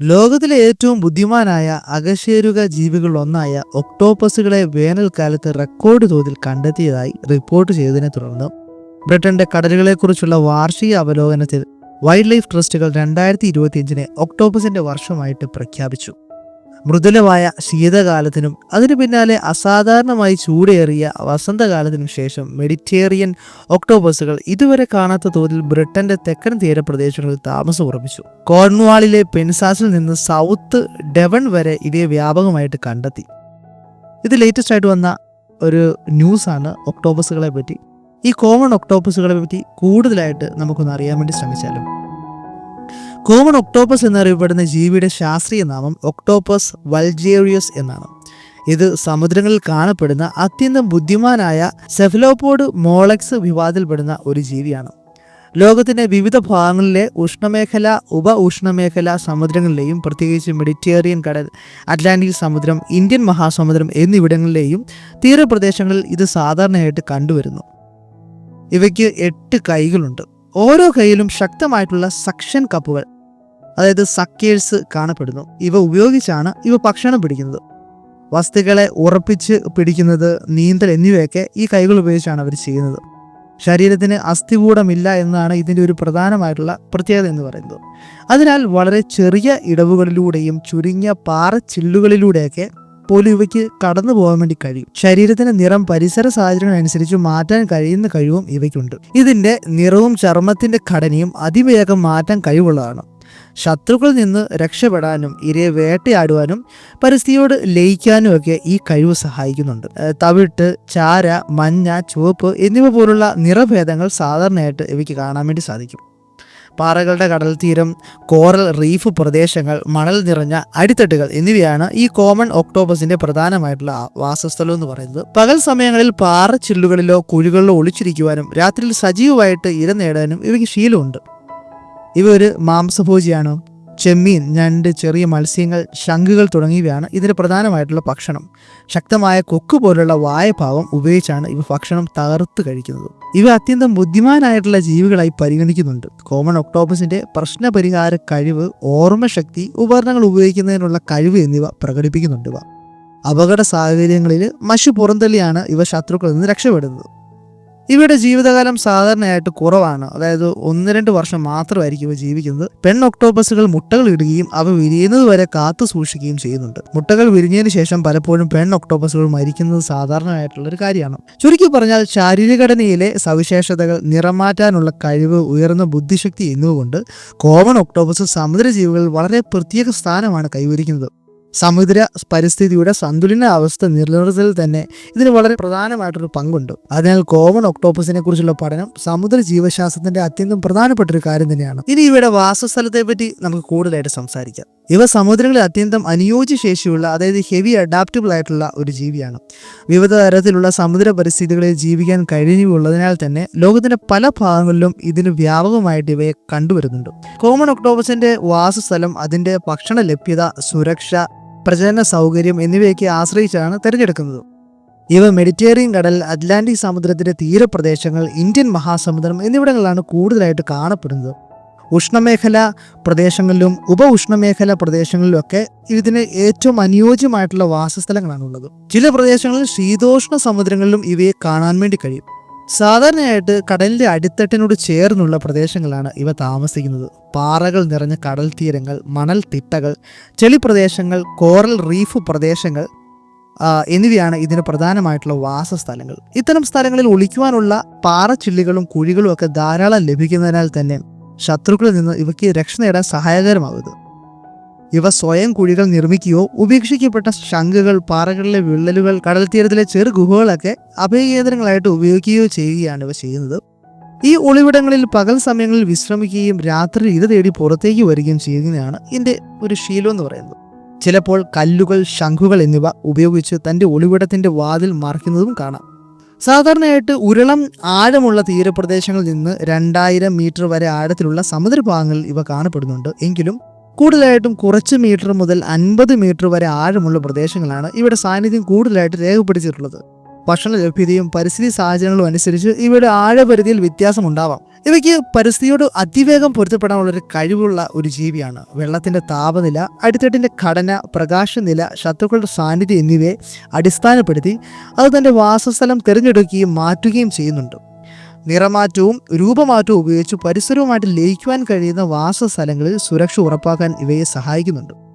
ലോകത്തിലെ ഏറ്റവും ബുദ്ധിമാനായ അകശേരുക ജീവികളിലൊന്നായ ഒക്ടോപ്പസുകളെ വേനൽക്കാലത്ത് റെക്കോർഡ് തോതിൽ കണ്ടെത്തിയതായി റിപ്പോർട്ട് ചെയ്തതിനെ തുടർന്ന് ബ്രിട്ടന്റെ കടലുകളെക്കുറിച്ചുള്ള വാർഷിക അവലോകനത്തിൽ വൈൽഡ് ലൈഫ് ട്രസ്റ്റുകൾ രണ്ടായിരത്തി ഇരുപത്തിയഞ്ചിനെ ഒക്ടോപ്പസിന്റെ വർഷമായിട്ട് പ്രഖ്യാപിച്ചു. മൃദുലമായ ശീതകാലത്തിനും അതിനു പിന്നാലെ അസാധാരണമായി ചൂടേറിയ വസന്തകാലത്തിനും ശേഷം മെഡിറ്റേറിയൻ ഒക്ടോബസുകൾ ഇതുവരെ കാണാത്ത തോതിൽ ബ്രിട്ടന്റെ തെക്കൻ തീരപ്രദേശങ്ങളിൽ താമസം ഉറപ്പിച്ചു. കോർൺവാളിലെ പെൻസാസിൽ നിന്ന് സൗത്ത് ഡെവൺ വരെ ഇവയെ വ്യാപകമായിട്ട് കണ്ടെത്തി. ഇത് ലേറ്റസ്റ്റ് ആയിട്ട് വന്ന ഒരു ന്യൂസാണ് ഒക്ടോബസുകളെ പറ്റി ഈ കോമൺ ഒക്ടോപ്പസുകളെ പറ്റി കൂടുതലായിട്ട് നമുക്കൊന്ന് അറിയാൻ വേണ്ടി ശ്രമിച്ചാലും? കോമൺ ഒക്ടോപ്പസ് എന്നറിയപ്പെടുന്ന ജീവിയുടെ ശാസ്ത്രീയ നാമം ഒക്ടോപ്പസ് വൾജേറിയസ് എന്നാണ്. ഇത് സമുദ്രങ്ങളിൽ കാണപ്പെടുന്ന അത്യന്തം ബുദ്ധിമാനായ സെഫലോപോഡ് മോളക്സ് വിവാദത്തിൽപ്പെടുന്ന ഒരു ജീവിയാണ്. ലോകത്തിന്റെ വിവിധ ഭാഗങ്ങളിലെ ഉഷ്ണമേഖല ഉപ ഉഷ്ണമേഖല സമുദ്രങ്ങളിലെയും പ്രത്യേകിച്ച് മെഡിറ്റേറിയൻ കടൽ അറ്റ്ലാന്റിക് സമുദ്രം ഇന്ത്യൻ മഹാസമുദ്രം എന്നിവിടങ്ങളിലെയും തീരപ്രദേശങ്ങളിൽ ഇത് സാധാരണയായിട്ട് കണ്ടുവരുന്നു. ഇവയ്ക്ക് എട്ട് കൈകളുണ്ട്. ഓരോ കൈയിലും ശക്തമായിട്ടുള്ള സക്ഷൻ കപ്പുകൾ അതായത് സക്കേഴ്സ് കാണപ്പെടുന്നു. ഇവ ഉപയോഗിച്ചാണ് ഇവ ഭക്ഷണം പിടിക്കുന്നത്. വസ്തുക്കളെ ഉറപ്പിച്ച് പിടിക്കുന്നത് നീന്തൽ എന്നിവയൊക്കെ ഈ കൈകൾ ഉപയോഗിച്ചാണ് അവർ ചെയ്യുന്നത്. ശരീരത്തിന് അസ്ഥികൂടമില്ല എന്നാണ് ഇതിന്റെ ഒരു പ്രധാനമായിട്ടുള്ള പ്രത്യേകത എന്ന് പറയുന്നത്. അതിനാൽ വളരെ ചെറിയ ഇടവുകളിലൂടെയും ചുരുങ്ങിയ പാറച്ചില്ലുകളിലൂടെയൊക്കെ പോലും ഇവയ്ക്ക് കടന്നു പോകാൻ വേണ്ടി കഴിയും. ശരീരത്തിന്റെ നിറം പരിസര സാഹചര്യങ്ങളനുസരിച്ച് മാറ്റാൻ കഴിയുന്ന കഴിവും ഇവയ്ക്കുണ്ട്. ഇതിന്റെ നിറവും ചർമ്മത്തിന്റെ ഘടനയും അതിവേഗം മാറ്റാൻ കഴിവുള്ളതാണ്. ശത്രുക്കളിൽ നിന്ന് രക്ഷപ്പെടാനും ഇരയെ വേട്ടയാടുവാനും പരിസ്ഥിതിയോട് ലയിക്കാനും ഒക്കെ ഈ കഴിവ് സഹായിക്കുന്നുണ്ട്. തവിട്ട് ചാര മഞ്ഞ ചുവപ്പ് എന്നിവ പോലുള്ള നിറഭേദങ്ങൾ സാധാരണയായിട്ട് ഇവയ്ക്ക് കാണാൻ വേണ്ടി സാധിക്കും. പാറകളുടെ കടൽ തീരം കോറൽ റീഫ് പ്രദേശങ്ങൾ മണൽ നിറഞ്ഞ അടിത്തട്ടുകൾ എന്നിവയാണ് ഈ കോമൺ ഒക്ടോബസിന്റെ പ്രധാനമായിട്ടുള്ള വാസസ്ഥലം എന്ന് പറയുന്നത്. പകൽ സമയങ്ങളിൽ പാറ ചില്ലുകളിലോ കുഴികളിലോ ഒളിച്ചിരിക്കുവാനും രാത്രിയിൽ സജീവമായിട്ട് ഇര നേടാനും ഇവയ്ക്ക് ശീലമുണ്ട്. ഇവ ഒരു മാംസഭോജിയാണ്? ചെമ്മീൻ ഞണ്ട് ചെറിയ മത്സ്യങ്ങൾ ശംഖുകൾ തുടങ്ങിയവയാണ് ഇതിന് പ്രധാനമായിട്ടുള്ള ഭക്ഷണം. ശക്തമായ കൊക്ക് പോലുള്ള വായഭാവം ഉപയോഗിച്ചാണ് ഇവ ഭക്ഷണം തകർത്ത് കഴിക്കുന്നത്. ഇവ അത്യന്തം ബുദ്ധിമാനായിട്ടുള്ള ജീവികളായി പരിഗണിക്കുന്നുണ്ട്. കോമൺ ഒക്ടോബസിന്റെ പ്രശ്നപരിഹാര കഴിവ് ഓർമ്മശക്തി ഉപകരണങ്ങൾ ഉപയോഗിക്കുന്നതിനുള്ള കഴിവ് എന്നിവ പ്രകടിപ്പിക്കുന്നുണ്ട് ഇവ. അപകട സാഹചര്യങ്ങളിൽ മഷു പുറന്തള്ളിയാണ് ഇവ ശത്രുക്കളിൽ നിന്ന് രക്ഷപ്പെടുന്നത്. ഇവയുടെ ജീവിതകാലം സാധാരണയായിട്ട് കുറവാണ്. അതായത് ഒന്ന് രണ്ട് വർഷം മാത്രമായിരിക്കും ഇവ ജീവിക്കുന്നത്. പെൺ ഒക്ടോപ്പസുകൾ മുട്ടകൾ ഇടുകയും അവ വിരിയുന്നത് വരെ കാത്തു സൂക്ഷിക്കുകയും ചെയ്യുന്നുണ്ട്. മുട്ടകൾ വിരിഞ്ഞതിന് ശേഷം പലപ്പോഴും പെൺ ഒക്ടോപ്പസുകൾ മരിക്കുന്നത് സാധാരണയായിട്ടുള്ള ഒരു കാര്യമാണ്. ചുരുക്കി പറഞ്ഞാൽ ശാരീരഘടനയിലെ സവിശേഷതകൾ നിറം മാറ്റാനുള്ള കഴിവ് ഉയർന്ന ബുദ്ധിശക്തി എന്നിവ കൊണ്ട് കോമൺ ഒക്ടോബസ് സമുദ്രജീവികളിൽ വളരെ പ്രത്യേക സ്ഥാനമാണ് കൈവരിക്കുന്നത്. സമുദ്ര പരിസ്ഥിതിയുടെ സന്തുലിന അവസ്ഥ നിലനിർത്തൽ തന്നെ ഇതിന് വളരെ പ്രധാനമായിട്ടൊരു പങ്കുണ്ട്. അതിനാൽ കോമൺ ഒക്ടോപ്പസിനെ കുറിച്ചുള്ള പഠനം സമുദ്ര ജീവശാസ്ത്രത്തിന്റെ അത്യന്തം പ്രധാനപ്പെട്ട ഒരു കാര്യം തന്നെയാണ്. ഇനി ഇവയുടെ വാസസ്ഥലത്തെ പറ്റി നമുക്ക് കൂടുതലായിട്ട് സംസാരിക്കാം. ഇവ സമുദ്രങ്ങളിൽ അത്യന്തം അനുയോജ്യ ശേഷിയുള്ള അതായത് ഹെവി അഡാപ്റ്റബിൾ ആയിട്ടുള്ള ഒരു ജീവിയാണ്. വിവിധ തരത്തിലുള്ള സമുദ്ര പരിസ്ഥിതികളിൽ ജീവിക്കാൻ കഴിവുള്ളതിനാൽ തന്നെ ലോകത്തിന്റെ പല ഭാഗങ്ങളിലും ഇതിന് വ്യാപകമായിട്ട് ഇവയെ കണ്ടുവരുന്നുണ്ട്. കോമൺ ഒക്ടോബസിന്റെ വാസസ്ഥലം അതിന്റെ ഭക്ഷണ ലഭ്യത സുരക്ഷ പ്രജനന സൗകര്യം എന്നിവയൊക്കെ ആശ്രയിച്ചാണ് തിരഞ്ഞെടുക്കുന്നത്. ഇവ മെഡിറ്റേറിയൻ കടൽ അറ്റ്ലാന്റിക് സമുദ്രത്തിന്റെ തീരപ്രദേശങ്ങൾ ഇന്ത്യൻ മഹാസമുദ്രം എന്നിവിടങ്ങളിലാണ് കൂടുതലായിട്ട് കാണപ്പെടുന്നത്. ഉഷ്ണമേഖല പ്രദേശങ്ങളിലും ഉപ ഉഷ്ണമേഖല പ്രദേശങ്ങളിലുമൊക്കെ ഇതിന് ഏറ്റവും അനുയോജ്യമായിട്ടുള്ള വാസസ്ഥലങ്ങളാണുള്ളത്. ചില പ്രദേശങ്ങളിൽ ശീതോഷ്ണ സമുദ്രങ്ങളിലും ഇവയെ കാണാൻ വേണ്ടി കഴിയും. സാധാരണയായിട്ട് കടലിന്റെ അടിത്തട്ടിനോട് ചേർന്നുള്ള പ്രദേശങ്ങളാണ് ഇവ താമസിക്കുന്നത്. പാറകൾ നിറഞ്ഞ കടൽ തീരങ്ങൾ മണൽ തിട്ടകൾ ചെളിപ്രദേശങ്ങൾ കോറൽ റീഫ് പ്രദേശങ്ങൾ എന്നിവയാണ് ഇതിന് പ്രധാനമായിട്ടുള്ള വാസസ്ഥലങ്ങൾ. ഇത്തരം സ്ഥലങ്ങളിൽ ഒളിക്കുവാനുള്ള പാറച്ചില്ലികളും കുഴികളും ഒക്കെ ധാരാളം ലഭിക്കുന്നതിനാൽ തന്നെ ശത്രുക്കളിൽ നിന്ന് ഇവയ്ക്ക് രക്ഷ നേടാൻ സഹായകരമാകുന്നത്. ഇവ സ്വയം കുഴികൾ നിർമ്മിക്കുകയോ ഉപേക്ഷിക്കപ്പെട്ട ശംഖുകൾ പാറകളിലെ വിള്ളലുകൾ കടൽ തീരത്തിലെ ചെറു ഗുഹകളൊക്കെ അഭയകേന്ദ്രങ്ങളായിട്ട് ഉപയോഗിക്കുകയോ ചെയ്യുകയാണ് ഇവ ചെയ്യുന്നത്. ഈ ഒളിവിടങ്ങളിൽ പകൽ സമയങ്ങളിൽ വിശ്രമിക്കുകയും രാത്രി ഇത് തേടി പുറത്തേക്ക് വരികയും ചെയ്യുന്നതാണ് ഇതിന്റെ ഒരു ശീലം എന്ന് പറയുന്നത്. ചിലപ്പോൾ കല്ലുകൾ ശംഖുകൾ എന്നിവ ഉപയോഗിച്ച് തന്റെ ഒളിവിടത്തിന്റെ വാതിൽ മറയ്ക്കുന്നതും കാണാം. സാധാരണയായിട്ട് ഉരുളം ആഴമുള്ള തീരപ്രദേശങ്ങളിൽ നിന്ന് രണ്ടായിരം മീറ്റർ വരെ ആഴത്തിലുള്ള സമുദ്രഭാഗങ്ങളിൽ ഇവ കാണപ്പെടുന്നുണ്ട്. എങ്കിലും കൂടുതലായിട്ടും കുറച്ച് മീറ്റർ മുതൽ അൻപത് മീറ്റർ വരെ ആഴമുള്ള പ്രദേശങ്ങളാണ് ഇവിടെ സാന്നിധ്യം കൂടുതലായിട്ട് രേഖപ്പെടുത്തിയിട്ടുള്ളത്. ഭക്ഷണ ലഭ്യതയും പരിസ്ഥിതി സാഹചര്യങ്ങളും അനുസരിച്ച് ഇവയുടെ ആഴപരിധിയിൽ വ്യത്യാസമുണ്ടാവാം ഇവയ്ക്ക് പരിസ്ഥിതിയോട് അതിവേഗം പൊരുത്തപ്പെടാനുള്ള ഒരു കഴിവുള്ള ഒരു ജീവിയാണ്. വെള്ളത്തിന്റെ താപനില അടിത്തട്ടിന്റെ ഘടന പ്രകാശനില ശത്രുക്കളുടെ സാന്നിധ്യം എന്നിവയെ അടിസ്ഥാനപ്പെടുത്തി അത് തന്റെ വാസസ്ഥലം തിരഞ്ഞെടുക്കുകയും മാറ്റുകയും ചെയ്യുന്നുണ്ട്. നിറമാറ്റവും രൂപമാറ്റവും ഉപയോഗിച്ച് പരിസരവുമായിട്ട് ലയിക്കുവാൻ കഴിയുന്ന വാസസ്ഥലങ്ങളിൽ സുരക്ഷ ഉറപ്പാക്കാൻ ഇവയെ സഹായിക്കുന്നുണ്ട്.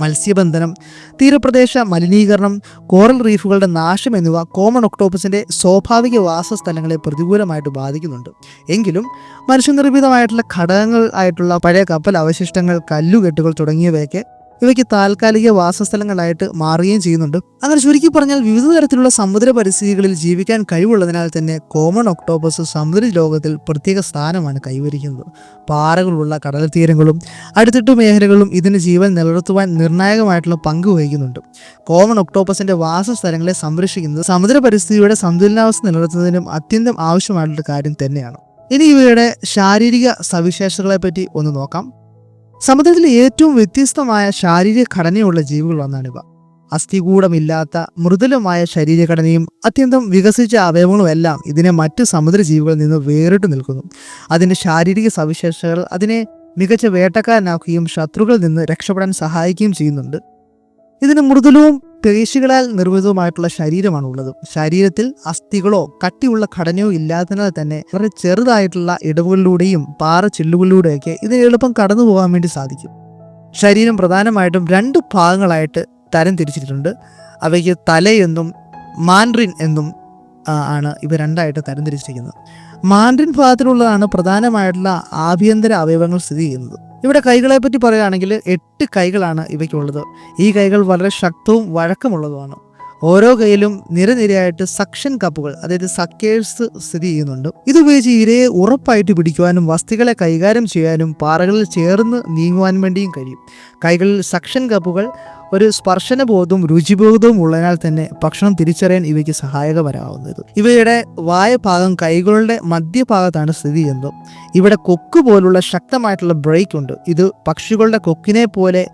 മത്സ്യബന്ധനം തീരപ്രദേശ മലിനീകരണം കോറൽ റീഫുകളുടെ നാശം എന്നിവ കോമൺ ഒക്ടോപ്പസിന്റെ സ്വാഭാവിക വാസസ്ഥലങ്ങളെ പ്രതികൂലമായിട്ട് ബാധിക്കുന്നുണ്ട്. എങ്കിലും മനുഷ്യനിർമ്മിതമായിട്ടുള്ള ഘടകങ്ങൾ ആയിട്ടുള്ള പഴയ കപ്പൽ അവശിഷ്ടങ്ങൾ കല്ലുകെട്ടുകൾ തുടങ്ങിയവയൊക്കെ ഇവയ്ക്ക് താൽക്കാലിക വാസസ്ഥലങ്ങളായിട്ട് മാറുകയും ചെയ്യുന്നുണ്ട്. അങ്ങനെ ചുരുക്കി പറഞ്ഞാൽ വിവിധ തരത്തിലുള്ള സമുദ്ര പരിസ്ഥിതികളിൽ ജീവിക്കാൻ കഴിവുള്ളതിനാൽ തന്നെ കോമൺ ഒക്ടോപ്പസ് സമുദ്ര ലോകത്തിൽ പ്രത്യേക സ്ഥാനമാണ് കൈവരിക്കുന്നത്. പാറകളുള്ള കടൽ തീരങ്ങളും അടുത്തിട്ട് മേഖലകളും ഇതിന് ജീവൻ നിലനിർത്തുവാൻ നിർണായകമായിട്ടുള്ള പങ്ക് വഹിക്കുന്നുണ്ട്. കോമൺ ഒക്ടോപ്പസിന്റെ വാസസ്ഥലങ്ങളെ സംരക്ഷിക്കുന്നത് സമുദ്ര പരിസ്ഥിതിയുടെ സന്തുലനാവസ്ഥ നിലനിർത്തുന്നതിനും അത്യന്തം ആവശ്യമായിട്ടുള്ള കാര്യം തന്നെയാണ്. ഇനി ഇവയുടെ ശാരീരിക സവിശേഷതകളെ പറ്റി ഒന്ന് നോക്കാം. സമുദ്രത്തിലെ ഏറ്റവും വ്യത്യസ്തമായ ശാരീരിക ഘടനയുള്ള ജീവികളൊന്നാണിവ അസ്ഥികൂടമില്ലാത്ത മൃദുലമായ ശരീരഘടനയും അത്യന്തം വികസിച്ച അവയവങ്ങളുമെല്ലാം ഇതിനെ മറ്റ് സമുദ്രജീവികളിൽ നിന്ന് വേറിട്ട് നിൽക്കുന്നു. അതിന്റെ ശാരീരിക സവിശേഷതകൾ അതിനെ മികച്ച വേട്ടക്കാരനാക്കുകയും ശത്രുക്കളിൽ നിന്ന് രക്ഷപ്പെടാൻ സഹായിക്കുകയും ചെയ്യുന്നുണ്ട്. ഇതിന് മൃദുലവും പേശികളാൽ നിർമ്മിതവുമായിട്ടുള്ള ശരീരമാണ് ഉള്ളത് ശരീരത്തിൽ അസ്ഥികളോ കട്ടിയുള്ള ഘടനയോ ഇല്ലാത്തതിനാൽ തന്നെ വളരെ ചെറുതായിട്ടുള്ള ഇടവുകളിലൂടെയും പാറ ചില്ലുകളിലൂടെയൊക്കെ ഇതിന് എളുപ്പം കടന്നു പോകാൻ വേണ്ടി സാധിക്കും. ശരീരം പ്രധാനമായിട്ടും രണ്ട് ഭാഗങ്ങളായിട്ട് തരം തിരിച്ചിട്ടുണ്ട്. അവയ്ക്ക് തലയെന്നും മാൻഡ്രിൻ എന്നും ആണ് ഇവ രണ്ടായിട്ട് തരംതിരിച്ചിരിക്കുന്നത് മാൻഡ്രിൻ ഭാഗത്തിലുള്ളതാണ് പ്രധാനമായിട്ടുള്ള ആഭ്യന്തര അവയവങ്ങൾ സ്ഥിതി ചെയ്യുന്നത്. ഇവിടെ കൈകളെ പറ്റി പറയുകയാണെങ്കിൽ എട്ട് കൈകളാണ് ഇവയ്ക്കുള്ളത്. ഈ കൈകൾ വളരെ ശക്തവും വഴക്കമുള്ളതുമാണ്. ഓരോ കൈയിലും നിരനിരയായിട്ട് സക്ഷൻ കപ്പുകൾ അതായത് സക്കേഴ്സ് സ്ഥിതി ചെയ്യുന്നുണ്ട്. ഇതുപയോഗിച്ച് ഇരയെ ഉറപ്പായിട്ട് പിടിക്കുവാനും വസ്തുക്കളെ കൈകാര്യം ചെയ്യാനും പാറകളിൽ ചേർന്ന് നീങ്ങുവാൻ വേണ്ടിയും കഴിയും. കൈകളിൽ സക്ഷൻ കപ്പുകൾ ഒരു സ്പർശനബോധവും രുചിബോധവും ഉള്ളതിനാൽ തന്നെ ഭക്ഷണം തിരിച്ചറിയാൻ ഇവയ്ക്ക് സഹായകപരമാവുന്നത് ഇവയുടെ വായഭാഗം കൈകളുടെ മധ്യഭാഗത്താണ് സ്ഥിതി ചെയ്യുന്നത്. ഇവിടെ കൊക്ക് പോലുള്ള ശക്തമായിട്ടുള്ള ബ്രേക്ക് ഉണ്ട്. ഇത് പക്ഷികളുടെ കൊക്കിനെ പോലെ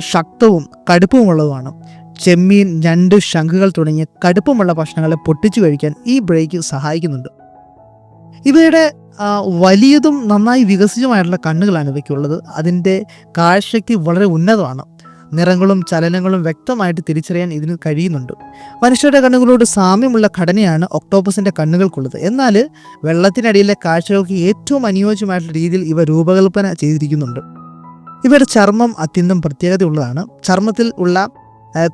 ശക്തവും കടുപ്പമുള്ളതുമാണ് ചെമ്മീൻ ഞണ്ട് ശംഖുകൾ തുടങ്ങിയ കടുപ്പമുള്ള ഭക്ഷണങ്ങളെ പൊട്ടിച്ചു കഴിക്കാൻ ഈ ബ്രേക്ക് സഹായിക്കുന്നുണ്ട്. ഇവയുടെ വലിയതും നന്നായി വികസിതമായിട്ടുള്ള കണ്ണുകളാണ് ഇവയ്ക്കുള്ളത്. അതിന്റെ കാഴ്ചയ്ക്ക് വളരെ ഉന്നതമാണ്. നിറങ്ങളും ചലനങ്ങളും വ്യക്തമായിട്ട് തിരിച്ചറിയാൻ ഇതിന് കഴിയുന്നുണ്ട്. മനുഷ്യരുടെ കണ്ണുകളോട് സാമ്യമുള്ള ഘടനയാണ് ഒക്ടോപ്പസിന്റെ കണ്ണുകൾക്കുള്ളത്. എന്നാൽ വെള്ളത്തിനടിയിലെ കാഴ്ചകൾക്ക് ഏറ്റവും അനുയോജ്യമായിട്ടുള്ള രീതിയിൽ ഇവ രൂപകൽപ്പന ചെയ്തിരിക്കുന്നുണ്ട്. ഇവയുടെ ചർമ്മം അത്യന്തം പ്രത്യേകതയുള്ളതാണ്. ചർമ്മത്തിൽ ഉള്ള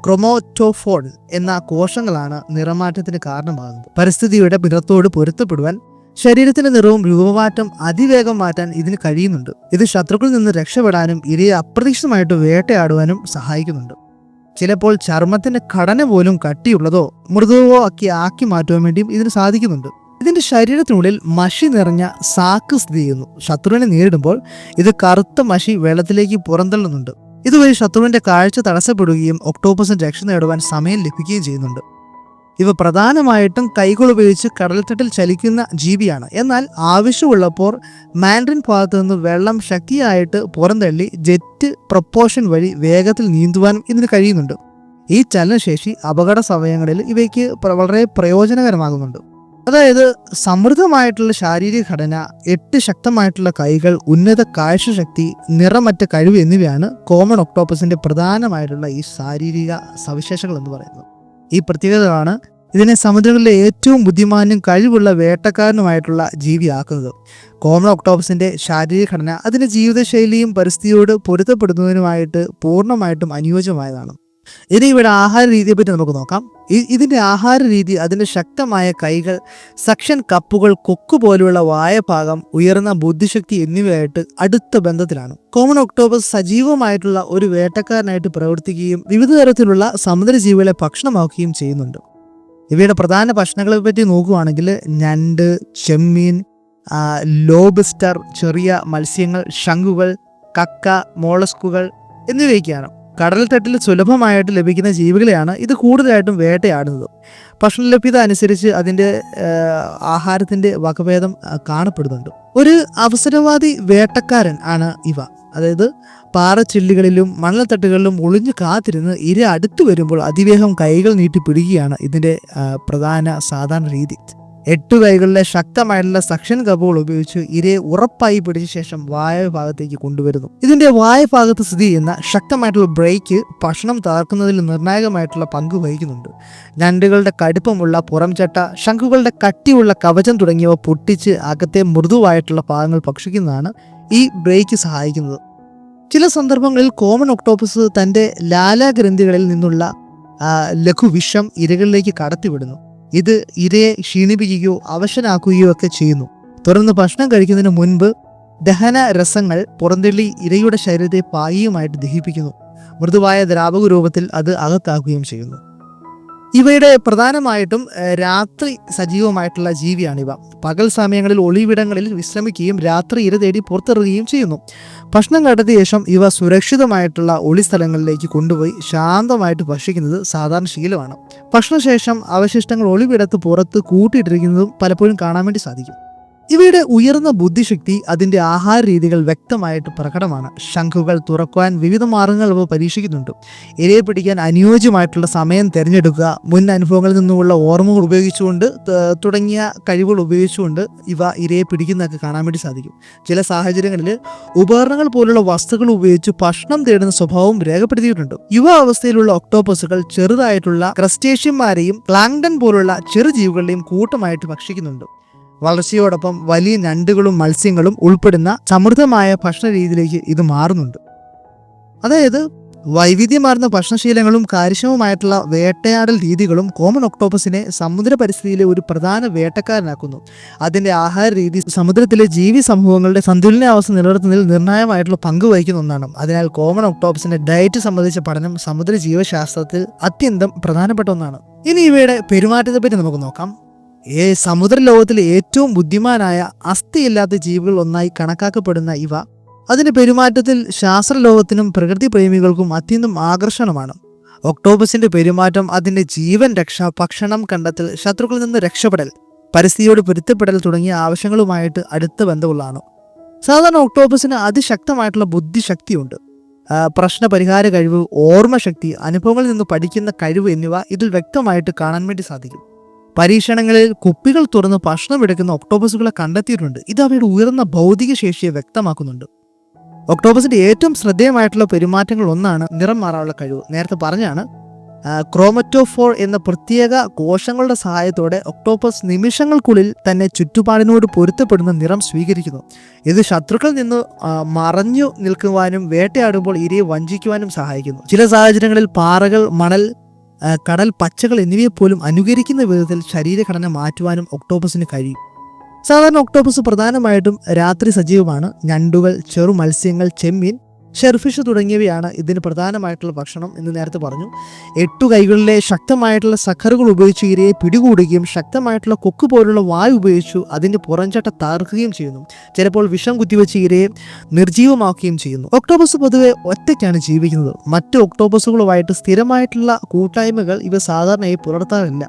ക്രൊമോറ്റോഫോൺ എന്ന കോശങ്ങളാണ് നിറമാറ്റത്തിന് കാരണമാകുന്നത്. പരിസ്ഥിതിയുടെ നിറത്തോട് പൊരുത്തപ്പെടുവാൻ ശരീരത്തിന്റെ നിറവും രൂപമാറ്റം അതിവേഗം മാറ്റാൻ ഇതിന് കഴിയുന്നുണ്ട്. ഇത് ശത്രുക്കളിൽ നിന്ന് രക്ഷപ്പെടാനും ഇരയെ അപ്രതീക്ഷിതമായിട്ട് വേട്ടയാടുവാനും സഹായിക്കുന്നുണ്ട്. ചിലപ്പോൾ ചർമ്മത്തിന്റെ ഘടന പോലും കട്ടിയുള്ളതോ മൃദുവോ ആക്കി ആക്കി മാറ്റുവാൻ വേണ്ടിയും ഇതിന് സാധിക്കുന്നുണ്ട്. ഇതിന്റെ ശരീരത്തിനുള്ളിൽ മഷി നിറഞ്ഞ സാക്ക് സ്ഥിതി ചെയ്യുന്നു. ശത്രുവിനെ നേരിടുമ്പോൾ ഇത് കറുത്ത മഷി വെള്ളത്തിലേക്ക് പുറന്തള്ളുന്നുണ്ട്. ഇതുവഴി ശത്രുവിന്റെ കാഴ്ച തടസ്സപ്പെടുകയും ഒക്ടോപ്പസിന് രക്ഷ നേടുവാൻ സമയം ലഭിക്കുകയും ചെയ്യുന്നുണ്ട്. ഇവ പ്രധാനമായിട്ടും കൈകൾ ഉപയോഗിച്ച് കടൽത്തട്ടിൽ ചലിക്കുന്ന ജീവിയാണ്. എന്നാൽ ആവശ്യമുള്ളപ്പോൾ മാൻഡ്രിൻ ഭാഗത്ത് നിന്ന് വെള്ളം ശക്തിയായിട്ട് പുറന്തള്ളി ജെറ്റ് പ്രപ്പോഷൻ വഴി വേഗത്തിൽ നീന്തുവാനും ഇതിന് കഴിയുന്നുണ്ട്. ഈ ചലനശേഷി അപകട സമയങ്ങളിൽ ഇവയ്ക്ക് വളരെ പ്രയോജനകരമാകുന്നുണ്ട്. അതായത് സമൃദ്ധമായിട്ടുള്ള ശാരീരിക ഘടന എട്ട് ശക്തമായിട്ടുള്ള കൈകൾ ഉന്നത കാഴ്ചശക്തി നിറമറ്റ കഴിവ് എന്നിവയാണ് കോമൺ ഒക്ടോപ്പസിന്റെ പ്രധാനമായിട്ടുള്ള ഈ ശാരീരിക സവിശേഷതകൾ എന്ന് പറയുന്നത്. ഈ പ്രത്യേകതയാണ് ഇതിനെ സമുദ്രങ്ങളിലെ ഏറ്റവും ബുദ്ധിമാനും കഴിവുള്ള വേട്ടക്കാരനുമായിട്ടുള്ള ജീവിയാക്കുന്നത്. കോമൺ ഒക്ടോപ്പസിന്റെ ശാരീരിക ഘടന അതിന്റെ ജീവിതശൈലിയും പരിസ്ഥിതിയോട് പൊരുത്തപ്പെടുന്നതിനുമായിട്ട് പൂർണമായിട്ടും അനുയോജ്യമായതാണ്. ഇനി ഇവിടെ ആഹാര രീതിയെ പറ്റി നമുക്ക് നോക്കാം. ഇ- ഇതിന്റെ ആഹാര രീതി അതിന്റെ ശക്തമായ കൈകൾ സക്ഷൻ കപ്പുകൾ കൊക്കു പോലുള്ള വായഭാഗം ഉയർന്ന ബുദ്ധിശക്തി എന്നിവയായിട്ട് അടുത്ത ബന്ധത്തിലാണ്. കോമൺ ഒക്ടോബസ് സജീവമായിട്ടുള്ള ഒരു വേട്ടക്കാരനായിട്ട് പ്രവർത്തിക്കുകയും വിവിധ തരത്തിലുള്ള സമുദ്രജീവികളെ ഭക്ഷണമാക്കുകയും ചെയ്യുന്നുണ്ട്. ഇവയുടെ പ്രധാന ഭക്ഷണങ്ങളെ പറ്റി നോക്കുകയാണെങ്കിൽ ഞണ്ട് ചെമ്മീൻ ലോബിസ്റ്റർ ചെറിയ മത്സ്യങ്ങൾ ശംഖുകൾ കക്ക മോളസ്കുകൾ എന്നിവയൊക്കെയാണ്. കടൽ തട്ടിൽ സുലഭമായിട്ട് ലഭിക്കുന്ന ജീവികളെയാണ് ഇത് കൂടുതലായിട്ടും വേട്ടയാടുന്നത്. ഭക്ഷണ ലഭ്യത അനുസരിച്ച് അതിന്റെ ആഹാരത്തിന്റെ വകഭേദം കാണപ്പെടുന്നുണ്ട്. ഒരു അവസരവാദി വേട്ടക്കാരൻ ആണ് ഇവ. അതായത് പാറച്ചില്ലുകളിലും മണൽത്തട്ടുകളിലും ഒളിഞ്ഞു കാത്തിരുന്ന് ഇര അടുത്തു വരുമ്പോൾ അതിവേഗം കൈകൾ നീട്ടി പിടിക്കുകയാണ് ഇതിന്റെ പ്രധാന സാധാരണ രീതി. എട്ടു കൈകളിലെ ശക്തമായിട്ടുള്ള സക്ഷൻ കപ്പുകൾ ഉപയോഗിച്ച് ഇരയെ ഉറപ്പായി പിടിച്ച ശേഷം വായ ഭാഗത്തേക്ക് കൊണ്ടുവരുന്നു. ഇതിന്റെ വായ ഭാഗത്ത് സ്ഥിതി ചെയ്യുന്ന ശക്തമായിട്ടുള്ള ബ്രേക്ക് ഭക്ഷണം തകർക്കുന്നതിൽ നിർണായകമായിട്ടുള്ള പങ്ക് വഹിക്കുന്നുണ്ട്. ഞണ്ടുകളുടെ കടുപ്പമുള്ള പുറംചട്ട ശംഖുകളുടെ കട്ടിയുള്ള കവചം തുടങ്ങിയവ പൊട്ടിച്ച് അകത്തെ മൃദുവായിട്ടുള്ള ഭാഗങ്ങൾ ഭക്ഷിക്കുന്നതാണ് ഈ ബ്രേക്ക് സഹായിക്കുന്നത്. ചില സന്ദർഭങ്ങളിൽ കോമൺ ഒക്ടോപ്പസ് തന്റെ ലാലാഗ്രന്ഥികളിൽ നിന്നുള്ള ലഘു ലഘുവിഷം ഇരകളിലേക്ക് കടത്തിവിടുന്നു. ഇത് ഇരയെ ക്ഷീണിപ്പിക്കുകയോ അവശനാക്കുകയോ ഒക്കെ ചെയ്യുന്നു. തുടർന്ന് ഭക്ഷണം കഴിക്കുന്നതിന് മുൻപ് ദഹന രസങ്ങൾ പുറന്തള്ളി ഇരയുടെ ശരീരത്തെ പായിയുമായിട്ട് ദഹിപ്പിക്കുന്നു. മൃദുവായ ദ്രാവക രൂപത്തിൽ അത് അകത്താക്കുകയും ചെയ്യുന്നു. ഇവയുടെ പ്രധാനമായിട്ടും രാത്രി സജീവമായിട്ടുള്ള ജീവിയാണ് ഇവ പകൽ സമയങ്ങളിൽ ഒളിവിടങ്ങളിൽ വിശ്രമിക്കുകയും രാത്രി ഇര തേടി പുറത്തിറങ്ങുകയും ചെയ്യുന്നു. ഭക്ഷണം കണ്ടെത്തിയ ശേഷം ഇവ സുരക്ഷിതമായിട്ടുള്ള ഒളിസ്ഥലങ്ങളിലേക്ക് കൊണ്ടുപോയി ശാന്തമായിട്ട് ഭക്ഷിക്കുന്നത് സാധാരണ ശീലമാണ്. ഭക്ഷണശേഷം അവശിഷ്ടങ്ങൾ ഒളിവിടത്ത് പുറത്ത് കൂട്ടിയിട്ടിരിക്കുന്നതും പലപ്പോഴും കാണാൻ വേണ്ടി സാധിക്കും. ഇവയുടെ ഉയർന്ന ബുദ്ധിശക്തി അതിന്റെ ആഹാര രീതികൾ വ്യക്തമായിട്ട് പ്രകടമാണ്. ശംഖുകൾ തുറക്കുവാൻ വിവിധ മാർഗങ്ങൾ അവ പരീക്ഷിക്കുന്നുണ്ട്. ഇരയെ പിടിക്കാൻ അനുയോജ്യമായിട്ടുള്ള സമയം തിരഞ്ഞെടുക്കുക മുൻ അനുഭവങ്ങളിൽ നിന്നുമുള്ള ഓർമ്മകൾ ഉപയോഗിച്ചുകൊണ്ട് തുടങ്ങിയ കഴിവുകൾ ഉപയോഗിച്ചുകൊണ്ട് ഇവ ഇരയെ പിടിക്കുന്നതൊക്കെ കാണാൻ വേണ്ടി സാധിക്കും. ചില സാഹചര്യങ്ങളിൽ ഉപകരണങ്ങൾ പോലുള്ള വസ്തുക്കൾ ഉപയോഗിച്ച് ഭക്ഷണം തേടുന്ന സ്വഭാവം രേഖപ്പെടുത്തിയിട്ടുണ്ട്. യുവ അവസ്ഥയിലുള്ള ഒക്ടോപ്പസുകൾ ചെറുതായിട്ടുള്ള ക്രസ്റ്റേഷ്യന്മാരെയും പ്ലാങ്ടൺ പോലുള്ള ചെറുജീവികളെയും കൂട്ടമായിട്ട് ഭക്ഷിക്കുന്നുണ്ട്. വളർച്ചയോടൊപ്പം വലിയ ഞണ്ടുകളും മത്സ്യങ്ങളും ഉൾപ്പെടുന്ന സമൃദ്ധമായ ഭക്ഷണ രീതിയിലേക്ക് ഇത് മാറുന്നുണ്ട്. അതായത് വൈവിധ്യമാർന്ന ഭക്ഷണശീലങ്ങളും കാര്യക്ഷമമായിട്ടുള്ള വേട്ടയാടൽ രീതികളും കോമൺ ഒക്ടോപ്പസിനെ സമുദ്ര പരിസ്ഥിതിയിലെ ഒരു പ്രധാന വേട്ടക്കാരനാക്കുന്നു. അതിന്റെ ആഹാര രീതി സമുദ്രത്തിലെ ജീവി സമൂഹങ്ങളുടെ സന്തുലനാവസ്ഥ നിലനിർത്തുന്നതിൽ നിർണായകമായിട്ടുള്ള പങ്ക് വഹിക്കുന്ന ഒന്നാണ്. അതിനാൽ കോമൺ ഒക്ടോപ്പസിന്റെ ഡയറ്റ് സംബന്ധിച്ച പഠനം സമുദ്ര ജീവശാസ്ത്രത്തിൽ അത്യന്തം പ്രധാനപ്പെട്ട ഒന്നാണ്. ഇനി ഇവയുടെ പെരുമാറ്റത്തെപ്പറ്റി നമുക്ക് നോക്കാം. സമുദ്ര ലോകത്തിലെ ഏറ്റവും ബുദ്ധിമാനായ അസ്ഥിയില്ലാത്ത ജീവികൾ ഒന്നായി കണക്കാക്കപ്പെടുന്ന ഇവ അതിന്റെ പെരുമാറ്റത്തിൽ ശാസ്ത്രലോകത്തിനും പ്രകൃതി പ്രേമികൾക്കും അത്യന്തം ആകർഷണമാണ്. ഒക്ടോബസിന്റെ പെരുമാറ്റം അതിന്റെ ജീവൻ രക്ഷ ഭക്ഷണം കണ്ടെത്തൽ ശത്രുക്കളിൽ നിന്ന് രക്ഷപ്പെടൽ പരിസ്ഥിതിയോട് പൊരുത്തപ്പെടൽ തുടങ്ങിയ ആവശ്യങ്ങളുമായിട്ട് അടുത്ത ബന്ധമുള്ളതാണ്. സാധാരണ ഒക്ടോബസിന് അതിശക്തമായിട്ടുള്ള ബുദ്ധിശക്തിയുണ്ട്. പ്രശ്ന പരിഹാര കഴിവ് ഓർമ്മശക്തി അനുഭവങ്ങളിൽ നിന്ന് പഠിക്കുന്ന കഴിവ് എന്നിവ ഇതിൽ വ്യക്തമായിട്ട് കാണാൻ വേണ്ടി സാധിക്കും. പരീക്ഷണങ്ങളിൽ കുപ്പികൾ തുറന്ന് ഭക്ഷണം എടുക്കുന്ന ഒക്ടോബസുകളെ കണ്ടെത്തിയിട്ടുണ്ട്. ഇത് അവയുടെ ഉയർന്ന ഭൗതിക ശേഷിയെ വ്യക്തമാക്കുന്നുണ്ട്. ഒക്ടോബസിന്റെ ഏറ്റവും ശ്രദ്ധേയമായിട്ടുള്ള പെരുമാറ്റങ്ങൾ ഒന്നാണ് നിറം മാറാനുള്ള കഴിവ്. നേരത്തെ പറഞ്ഞാണ് ക്രോമറ്റോഫോർ എന്ന പ്രത്യേക കോശങ്ങളുടെ സഹായത്തോടെ ഒക്ടോപ്പസ് നിമിഷങ്ങൾക്കുള്ളിൽ തന്നെ ചുറ്റുപാടിനോട് പൊരുത്തപ്പെടുന്ന നിറം സ്വീകരിക്കുന്നു. ഇത് ശത്രുക്കളിൽ നിന്ന് മറഞ്ഞു നിൽക്കുവാനും വേട്ടയാടുമ്പോൾ ഇരയെ വഞ്ചിക്കുവാനും സഹായിക്കുന്നു. ചില സാഹചര്യങ്ങളിൽ പാറകൾ മണൽ കടൽ പച്ചകൾ എന്നിവയെ പോലും അനുകരിക്കുന്ന വിധത്തിൽ ശരീരഘടന മാറ്റുവാനും ഒക്ടോപ്പസിന് കഴിയും. സാധാരണ ഒക്ടോപ്പസ് പ്രധാനമായിട്ടും രാത്രി സജീവമാണ്. ഞണ്ടുകൾ ചെറു മത്സ്യങ്ങൾ ചെമ്മീൻ ഷെർഫിഷ് തുടങ്ങിയവയാണ് ഇതിന് പ്രധാനമായിട്ടുള്ള ഭക്ഷണം എന്ന് നേരത്തെ പറഞ്ഞു. എട്ടു കൈകളിലെ ശക്തമായിട്ടുള്ള സഖറുകൾ ഉപയോഗിച്ച് ഇരയെ പിടികൂടുകയും ശക്തമായിട്ടുള്ള കൊക്ക് പോലുള്ള വായു ഉപയോഗിച്ചു അതിന്റെ പുറംചട്ട തകർക്കുകയും ചെയ്യുന്നു. ചിലപ്പോൾ വിഷം കുത്തിവെച്ച് ഇരയെ നിർജീവമാക്കുകയും ചെയ്യുന്നു. ഒക്ടോബസ് പൊതുവെ ഒറ്റയ്ക്കാണ് ജീവിക്കുന്നത്. മറ്റ് ഒക്ടോബസുകളുമായിട്ട് സ്ഥിരമായിട്ടുള്ള കൂട്ടായ്മകൾ ഇവ സാധാരണയായി പുലർത്താറില്ല.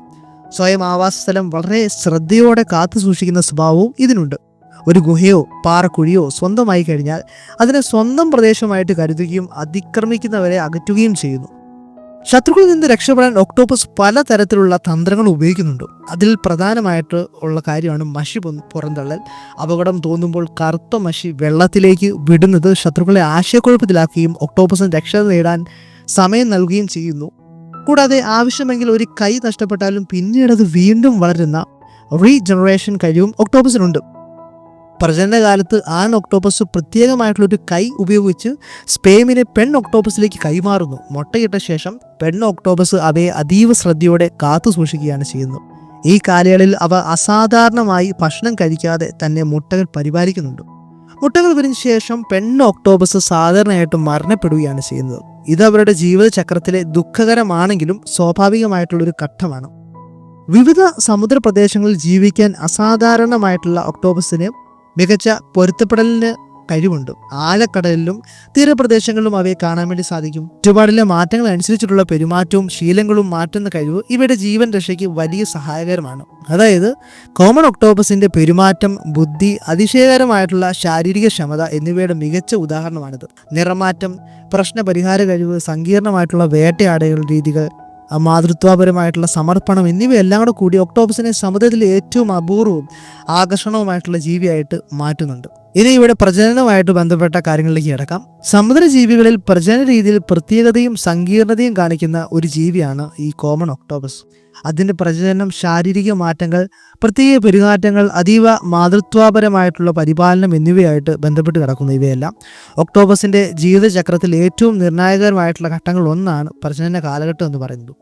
സ്വയം ആവാസ സ്ഥലം വളരെ ശ്രദ്ധയോടെ കാത്തു സൂക്ഷിക്കുന്ന സ്വഭാവവും ഇതിനുണ്ട്. ഒരു ഗുഹയോ പാറക്കുഴിയോ സ്വന്തമായി കഴിഞ്ഞാൽ അതിനെ സ്വന്തം പ്രദേശമായിട്ട് കരുതുകയും അതിക്രമിക്കുന്നവരെ അകറ്റുകയും ചെയ്യുന്നു. ശത്രുക്കളിൽ നിന്ന് രക്ഷപ്പെടാൻ ഒക്ടോപ്പസ് പലതരത്തിലുള്ള തന്ത്രങ്ങൾ ഉപയോഗിക്കുന്നുണ്ട്. അതിൽ പ്രധാനമായിട്ട് ഉള്ള കാര്യമാണ് മഷി പുറന്തള്ളൽ. അപകടം തോന്നുമ്പോൾ കറുത്ത മഷി വെള്ളത്തിലേക്ക് വിടുന്നത് ശത്രുക്കളെ ആശയക്കുഴപ്പത്തിലാക്കുകയും ഒക്ടോപ്പസിന് രക്ഷ നേടാൻ സമയം നൽകുകയും ചെയ്യുന്നു. കൂടാതെ ആവശ്യമെങ്കിൽ ഒരു കൈ നഷ്ടപ്പെട്ടാലും പിന്നീട് അത് വീണ്ടും വളരുന്ന റീജനറേഷൻ കഴിവും ഒക്ടോപ്പസിനുണ്ട്. പ്രജനനകാലത്ത് ആൺ ഒക്ടോപ്പസ് പ്രത്യേകമായിട്ടുള്ളൊരു കൈ ഉപയോഗിച്ച് സ്പേമിനെ പെൺ ഒക്ടോപ്പസിലേക്ക് കൈമാറുന്നു. മുട്ടയിട്ട ശേഷം പെൺ ഒക്ടോപ്പസ് അവയെ അതീവ ശ്രദ്ധയോടെ കാത്തു സൂക്ഷിക്കുകയാണ് ചെയ്യുന്നത്. ഈ കാലയളവിൽ അവ അസാധാരണമായി ഭക്ഷണം കഴിക്കാതെ തന്നെ മുട്ടകൾ പരിപാലിക്കുന്നുണ്ട്. മുട്ടകൾ വിരിഞ്ഞ ശേഷം പെൺ ഒക്ടോപ്പസ് സാധാരണയായിട്ട് മരണപ്പെടുകയാണ് ചെയ്യുന്നത്. ഇത് അവരുടെ ജീവിതചക്രത്തിലെ ദുഃഖകരമാണെങ്കിലും സ്വാഭാവികമായിട്ടുള്ളൊരു ഘട്ടമാണ്. വിവിധ സമുദ്ര പ്രദേശങ്ങളിൽ ജീവിക്കാൻ അസാധാരണമായിട്ടുള്ള ഒക്ടോബസിന് മികച്ച പൊരുത്തപ്പെടലിന് കഴിവുണ്ട്. ആഴക്കടലിലും തീരപ്രദേശങ്ങളിലും അവയെ കാണാൻ വേണ്ടി സാധിക്കും. ചുറ്റുപാടിലെ മാറ്റങ്ങൾ അനുസരിച്ചിട്ടുള്ള പെരുമാറ്റവും ശീലങ്ങളും മാറ്റുന്ന കഴിവ് ഇവയുടെ ജീവൻ രക്ഷയ്ക്ക് വലിയ സഹായകരമാണ്. അതായത് കോമൺ ഒക്ടോബസിന്റെ പെരുമാറ്റം ബുദ്ധി അതിശയകരമായിട്ടുള്ള ശാരീരിക ക്ഷമത എന്നിവയുടെ മികച്ച ഉദാഹരണമാണിത്. നിറമാറ്റം പ്രശ്നപരിഹാര കഴിവ് സങ്കീർണമായിട്ടുള്ള വേട്ടയാടൽ രീതികൾ മാതൃത്വപരമായിട്ടുള്ള സമർപ്പണം എന്നിവയെല്ലാം കൂടെ കൂടി ഒക്ടോപസിനെ സമുദ്രത്തിലെ ഏറ്റവും അപൂർവവും ആകർഷണവുമായിട്ടുള്ള ജീവിയായിട്ട് മാറ്റുന്നുണ്ട്. ഇനി ഇവിടെ പ്രജനനവുമായിട്ട് ബന്ധപ്പെട്ട കാര്യങ്ങളിലേക്ക് കിടക്കാം. സമുദ്രജീവികളിൽ പ്രജനന രീതിയിൽ പ്രത്യേകതയും സങ്കീർണതയും കാണിക്കുന്ന ഒരു ജീവിയാണ് ഈ കോമൺ ഒക്ടോബസ് അതിന്റെ പ്രജനനം ശാരീരിക മാറ്റങ്ങൾ പ്രത്യേക പെരുമാറ്റങ്ങൾ അതീവ മാതൃത്വപരമായിട്ടുള്ള പരിപാലനം എന്നിവയായിട്ട് ബന്ധപ്പെട്ട് കിടക്കുന്നു ഇവയെല്ലാം. ഒക്ടോബസിന്റെ ജീവിതചക്രത്തിൽ ഏറ്റവും നിർണായകരമായിട്ടുള്ള ഘട്ടങ്ങൾ ഒന്നാണ് പ്രജനന കാലഘട്ടം എന്ന് പറയുന്നത്.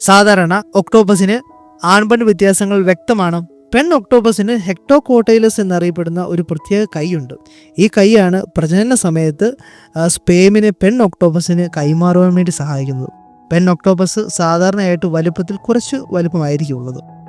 സാധാരണ ഒക്ടോബസിന് ആൺപെൺ വ്യത്യാസങ്ങൾ വ്യക്തമാണ്? പെൺ ഒക്ടോബസിന് ഹെക്ടോകോട്ടൈലസ് എന്നറിയപ്പെടുന്ന ഒരു പ്രത്യേക കൈയുണ്ട്. ഈ കൈയാണ് പ്രജനന സമയത്ത് സ്പേമിനെ പെൺ ഒക്ടോബസിന് കൈമാറുവാൻ വേണ്ടി സഹായിക്കുന്നത്. പെൺ ഒക്ടോബസ് സാധാരണയായിട്ട് വലുപ്പത്തിൽ കുറച്ച് വലുപ്പമായിരിക്കും ഉള്ളത്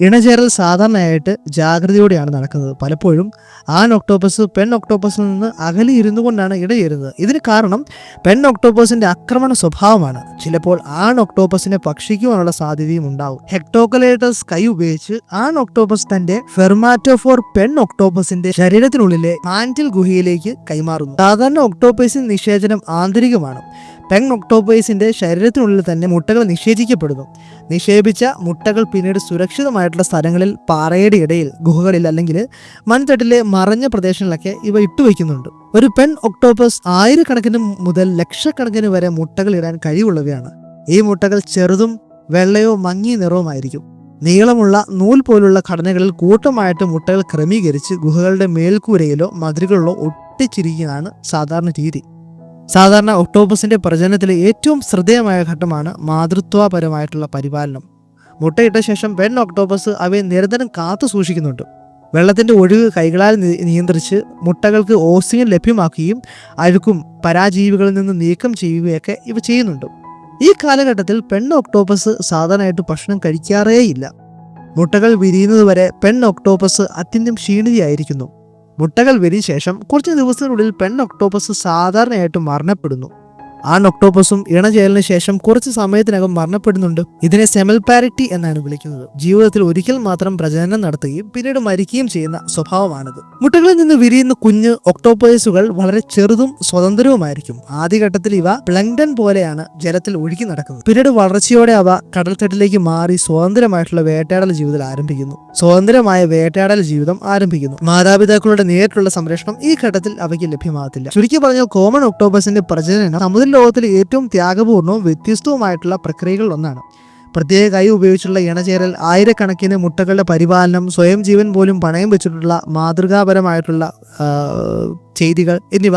ഇണചേരൽ സാധാരണയായിട്ട് ജാഗ്രതയോടെയാണ് നടക്കുന്നത്. പലപ്പോഴും ആൺ ഒക്ടോപ്പസ് പെൺ ഒക്ടോപ്പസിൽ നിന്ന് അകലി ഇരുന്നു കൊണ്ടാണ് ഇടചേരുന്നത്. ഇതിന് കാരണം പെൺ ഒക്ടോപ്പസിന്റെ ആക്രമണ സ്വഭാവമാണ്. ചിലപ്പോൾ ആൺ ഒക്ടോപ്പസിനെ ഭക്ഷിക്കുവാനുള്ള സാധ്യതയും ഉണ്ടാവും. ഹെക്ടോക്കലേറ്റസ് കൈ ഉപയോഗിച്ച് ആൺ ഒക്ടോപ്പസ് തന്റെ ഫെർമാറ്റോഫോർ പെൺ ഒക്ടോപ്പസിന്റെ ശരീരത്തിനുള്ളിലെ മാന്റിൽ ഗുഹയിലേക്ക് കൈമാറുന്നു. സാധാരണ ഒക്ടോപ്പസിൻ നിഷേചനം ആന്തരികമാണ്. പെൺ ഒക്ടോപ്പസിന്റെ ശരീരത്തിനുള്ളിൽ തന്നെ മുട്ടകൾ നിഷേധിക്കപ്പെടുന്നു നിക്ഷേപിച്ച മുട്ടകൾ പിന്നീട് സുരക്ഷിതമായിട്ടുള്ള സ്ഥലങ്ങളിൽ പാറയുടെ ഇടയിൽ ഗുഹകളിൽ അല്ലെങ്കിൽ മൺതട്ടിലെ മറഞ്ഞ പ്രദേശങ്ങളിലൊക്കെ ഇവ ഇട്ടുവയ്ക്കുന്നുണ്ട് ഒരു പെൺ ഒക്ടോപ്പസ് ആയിരക്കണക്കിന് മുതൽ ലക്ഷക്കണക്കിന് വരെ മുട്ടകൾ ഇടാൻ കഴിവുള്ളവയാണ്. ഈ മുട്ടകൾ ചെറുതും വെള്ളയോ മങ്ങിയ നിറവുമായിരിക്കും. നീളമുള്ള നൂൽ പോലുള്ള ഘടനകളിൽ കൂട്ടമായിട്ട് മുട്ടകൾ ക്രമീകരിച്ച് ഗുഹകളുടെ മേൽക്കൂരയിലോ മതിലുകളിലോ ഒട്ടിച്ചിരിക്കുന്നതാണ് സാധാരണ രീതി. സാധാരണ ഒക്ടോപ്പസിന്റെ പ്രജനനത്തിലെ ഏറ്റവും ശ്രദ്ധേയമായ ഘട്ടമാണ് മാതൃത്വപരമായിട്ടുള്ള പരിപാലനം. മുട്ടയിട്ട ശേഷം പെൺ ഒക്ടോപ്പസ് അവയെ നിരന്തരം കാത്തു സൂക്ഷിക്കുന്നുണ്ട്. വെള്ളത്തിന്റെ ഒഴുക്ക് കൈകളാൽ നിയന്ത്രിച്ച് മുട്ടകൾക്ക് ഓക്സിജൻ ലഭ്യമാക്കുകയും അഴുക്കും പരാജീവികളിൽ നിന്ന് നീക്കം ചെയ്യുകയൊക്കെ ഇവ ചെയ്യുന്നുണ്ട്. ഈ കാലഘട്ടത്തിൽ പെൺ ഒക്ടോപ്പസ് സാധാരണയായിട്ട് ഭക്ഷണം കഴിക്കാറേയില്ല. മുട്ടകൾ വിരിയുന്നതുവരെ പെൺ ഒക്ടോപ്പസ് അത്യന്തം ക്ഷീണിതയായിരിക്കുന്നു. മുട്ടകൾ വിരിഞ്ഞ ശേഷം കുറച്ച് ദിവസത്തിനുള്ളിൽ പെൺ ഒക്ടോപ്പസ് സാധാരണയായിട്ട് മരണപ്പെടുന്നു. ആൺ ഒക്ടോപ്പസും ഇണചേരലിന് ശേഷം കുറച്ച് സമയത്തിനകം മരണപ്പെടുന്നുണ്ട്. ഇതിനെ സെമൽ പാരിറ്റി എന്നാണ് വിളിക്കുന്നത്. ജീവിതത്തിൽ ഒരിക്കൽ മാത്രം പ്രജനനം നടത്തുകയും പിന്നീട് മരിക്കുകയും ചെയ്യുന്ന സ്വഭാവമാണിത്. മുട്ടകളിൽ നിന്ന് വിരിയുന്ന കുഞ്ഞ് ഒക്ടോപ്പസുകൾ വളരെ ചെറുതും സ്വതന്ത്രവുമായിരിക്കും. ആദ്യഘട്ടത്തിൽ ഇവ പ്ലങ്ടൺ പോലെയാണ് ജലത്തിൽ ഒഴുകി നടക്കുന്നത്. പിന്നീട് വളർച്ചയോടെ അവ കടൽത്തട്ടിലേക്ക് മാറി സ്വതന്ത്രമായിട്ടുള്ള വേട്ടയാടൽ ജീവിതം ആരംഭിക്കുന്നു. സ്വതന്ത്രമായ വേട്ടയാടൽ ജീവിതം ആരംഭിക്കുന്നു. മാതാപിതാക്കളുടെ നേരിട്ടുള്ള സംരക്ഷണം ഈ ഘട്ടത്തിൽ അവയ്ക്ക് ലഭ്യമാകത്തില്ല. ചുരുക്കി പറഞ്ഞാൽ കോമൺ ഒക്ടോബസിന്റെ പ്രജനനം സമുദ്ര ലോകത്തിലെ ഏറ്റവും ത്യാഗപൂർണവും വ്യത്യസ്തവുമായിട്ടുള്ള പ്രക്രിയകളിൽ ഒന്നാണ്. പ്രത്യേക കൈ ഉപയോഗിച്ചുള്ള ഇണചേരൽ ആയിരക്കണക്കിന് മുട്ടകളുടെ പരിപാലനം സ്വയം ജീവൻ പോലും പണയം വെച്ചിട്ടുള്ള മാതൃകാപരമായിട്ടുള്ള ചെയ്തികൾ എന്നിവ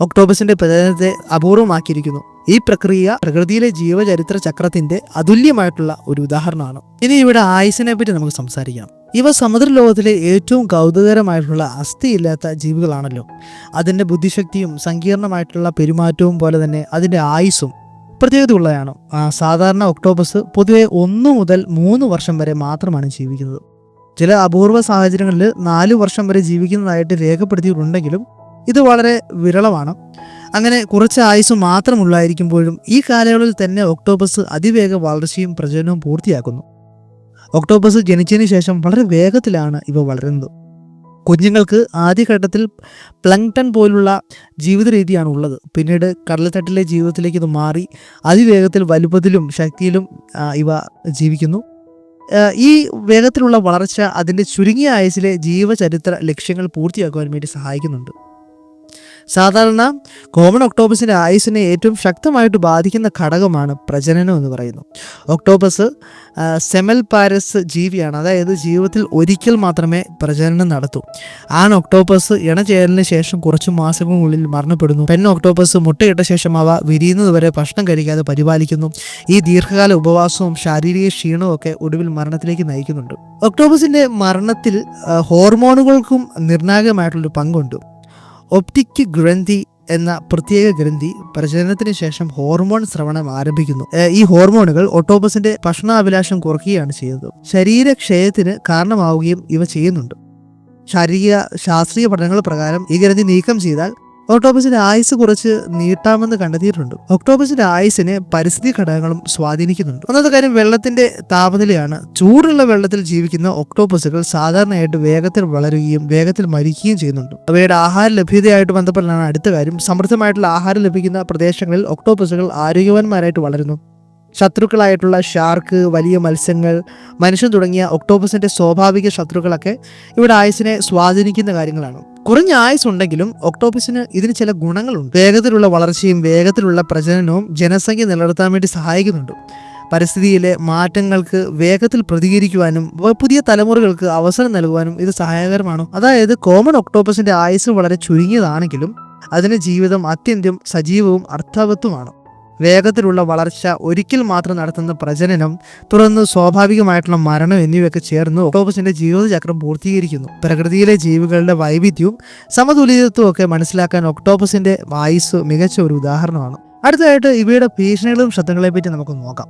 ഒക്ടോബസിന്റെ പ്രചരണത്തെ അപൂർവമാക്കിയിരിക്കുന്നു. ഈ പ്രക്രിയ പ്രകൃതിയിലെ ജീവചരിത്ര ചക്രത്തിന്റെ അതുല്യമായിട്ടുള്ള ഒരു ഉദാഹരണമാണ്. ഇനി ഇവിടെ ആയുസിനെ പറ്റി നമുക്ക് സംസാരിക്കാം. ഇവ സമുദ്രലോകത്തിലെ ഏറ്റവും കൗതുകകരമായിട്ടുള്ള അസ്ഥിയില്ലാത്ത ജീവികളാണല്ലോ. അതിന്റെ ബുദ്ധിശക്തിയും സങ്കീർണമായിട്ടുള്ള പെരുമാറ്റവും പോലെ തന്നെ അതിന്റെ ആയുസ്സും പ്രത്യേകതയുള്ളതാണ്. ഉള്ളതാണ് സാധാരണ ഒക്ടോബസ് പൊതുവെ ഒന്ന് മുതൽ മൂന്ന് വർഷം വരെ മാത്രമാണ് ജീവിക്കുന്നത്. ചില അപൂർവ സാഹചര്യങ്ങളിൽ നാല് വർഷം വരെ ജീവിക്കുന്നതായിട്ട് രേഖപ്പെടുത്തിയിട്ടുണ്ടെങ്കിലും ഇത് വളരെ വിരളമാണ്. അങ്ങനെ കുറച്ച് ആയുസ് മാത്രമുള്ളായിരിക്കുമ്പോഴും ഈ കാലയളവിൽ തന്നെ ഒക്ടോബസ് അതിവേഗ വളർച്ചയും പ്രജനനവും പൂർത്തിയാക്കുന്നു. ഒക്ടോബസ് ജനിച്ചതിന് ശേഷം വളരെ വേഗത്തിലാണ് ഇവ വളരുന്നത്. കുഞ്ഞുങ്ങൾക്ക് ആദ്യഘട്ടത്തിൽ പ്ലങ്ടൺ പോലുള്ള ജീവിത രീതിയാണ് ഉള്ളത്. പിന്നീട് കടൽത്തട്ടിലെ ജീവിതത്തിലേക്ക് ഇത് മാറി അതിവേഗത്തിൽ വലുപ്പത്തിലും ശക്തിയിലും ഇവ ജീവിക്കുന്നു. ഈ വേഗത്തിലുള്ള വളർച്ച അതിന്റെ ചുരുങ്ങിയ ആയുസിലെ ജീവചരിത്ര ലക്ഷ്യങ്ങൾ പൂർത്തിയാക്കുവാൻ വേണ്ടി സഹായിക്കുന്നുണ്ട്. സാധാരണ കോമൺ ഒക്ടോബസിന്റെ ആയുസിനെ ഏറ്റവും ശക്തമായിട്ട് ബാധിക്കുന്ന ഘടകമാണ് പ്രജനനം എന്ന് പറയുന്നു. ഒക്ടോബസ് സെമൽ പാരസ് ജീവിയാണ്. അതായത് ജീവിതത്തിൽ ഒരിക്കൽ മാത്രമേ പ്രജനനം നടത്തൂ. ആൺ ഒക്ടോപ്പസ് ഇണചേരലിന് ശേഷം കുറച്ച് മാസങ്ങൾക്കുള്ളിൽ മരണപ്പെടുന്നു. പെൺ ഒക്ടോപ്പസ് മുട്ടയിട്ട ശേഷം അവ വിരിയുന്നതുവരെ ഭക്ഷണം കഴിക്കാതെ പരിപാലിക്കുന്നു. ഈ ദീർഘകാല ഉപവാസവും ശാരീരിക ക്ഷീണവും ഒക്കെ ഒടുവിൽ മരണത്തിലേക്ക് നയിക്കുന്നുണ്ട്. ഒക്ടോപ്പസിന്റെ മരണത്തിൽ ഹോർമോണുകൾക്കും നിർണായകമായിട്ടുള്ളൊരു പങ്കുണ്ട്. ഒപ്റ്റിക് ഗ്രന്ഥി എന്ന പ്രത്യേക ഗ്രന്ഥി പ്രജനനത്തിന് ശേഷം ഹോർമോൺ ശ്രവണം ആരംഭിക്കുന്നു. ഈ ഹോർമോണുകൾ ഒട്ടോപ്പസിന്റെ ഭക്ഷണാഭിലാഷം കുറയ്ക്കുകയാണ് ചെയ്യുന്നത്. ശരീരക്ഷയത്തിന് കാരണമാവുകയും ഇവ ചെയ്യുന്നുണ്ട്. ശാരീരിക ശാസ്ത്രീയ പഠനങ്ങൾ പ്രകാരം ഈ ഗ്രന്ഥി നീക്കം ചെയ്താൽ ഒക്ടോപ്പസിന്റെ ആയുസ് കുറച്ച് നീട്ടാമെന്ന് കണ്ടെത്തിയിട്ടുണ്ട്. ഒക്ടോബസിന്റെ ആയുസിനെ പരിസ്ഥിതി ഘടകങ്ങളും സ്വാധീനിക്കുന്നുണ്ട്. ഒന്നാമത്തെ കാര്യം വെള്ളത്തിന്റെ താപനിലയാണ്. ചൂടുള്ള വെള്ളത്തിൽ ജീവിക്കുന്ന ഒക്ടോബസുകൾ സാധാരണയായിട്ട് വേഗത്തിൽ വളരുകയും വേഗത്തിൽ മരിക്കുകയും ചെയ്യുന്നുണ്ട്. അവയുടെ ആഹാര ലഭ്യതയായിട്ട് ബന്ധപ്പെട്ടാണ് അടുത്ത കാര്യം. സമൃദ്ധമായിട്ടുള്ള ആഹാരം ലഭിക്കുന്ന പ്രദേശങ്ങളിൽ ഒക്ടോബസുകൾ ആരോഗ്യവാന്മാരായിട്ട് വളരുന്നു. ശത്രുക്കളായിട്ടുള്ള ഷാർക്ക് വലിയ മത്സ്യങ്ങൾ മനുഷ്യൻ തുടങ്ങിയ ഒക്ടോപസിന്റെ സ്വാഭാവിക ശത്രുക്കളൊക്കെ ഇവിടെ ആയുസിനെ സ്വാധീനിക്കുന്ന കാര്യങ്ങളാണ്. കുറഞ്ഞ ആയുസ് ഉണ്ടെങ്കിലും ഒക്ടോപ്പസിന് ഇതിന് ചില ഗുണങ്ങളുണ്ട്. വേഗത്തിലുള്ള വളർച്ചയും വേഗത്തിലുള്ള പ്രജനനവും ജനസംഖ്യ നിലനിർത്താൻ വേണ്ടി സഹായിക്കുന്നുണ്ട്. പരിസ്ഥിതിയിലെ മാറ്റങ്ങൾക്ക് വേഗത്തിൽ പ്രതികരിക്കുവാനും പുതിയ തലമുറകൾക്ക് അവസരം നൽകുവാനും ഇത് സഹായകരമാണ്. അതായത് കോമൺ ഒക്ടോപ്പസിന്റെ ആയുസ് വളരെ ചുരുങ്ങിയതാണെങ്കിലും അതിന് ജീവിതം അത്യന്തം സജീവവും അർത്ഥവത്തുമാണ്. വേഗത്തിലുള്ള വളർച്ച ഒരിക്കൽ മാത്രം നടത്തുന്ന പ്രജനനം തുടർന്ന് സ്വാഭാവികമായിട്ടുള്ള മരണം എന്നിവയൊക്കെ ചേർന്ന് ഒക്ടോപ്പസിന്റെ ജീവിതചക്രം പൂർത്തീകരിക്കുന്നു. പ്രകൃതിയിലെ ജീവികളുടെ വൈവിധ്യവും സമതുലിതത്വവും ഒക്കെ മനസ്സിലാക്കാൻ ഒക്ടോപ്പസിന്റെ വായുസ് മികച്ച ഒരു ഉദാഹരണമാണ്. അടുത്തതായിട്ട് ഇവയുടെ ഭീഷണികളും ശബ്ദങ്ങളെ പറ്റി നമുക്ക് നോക്കാം.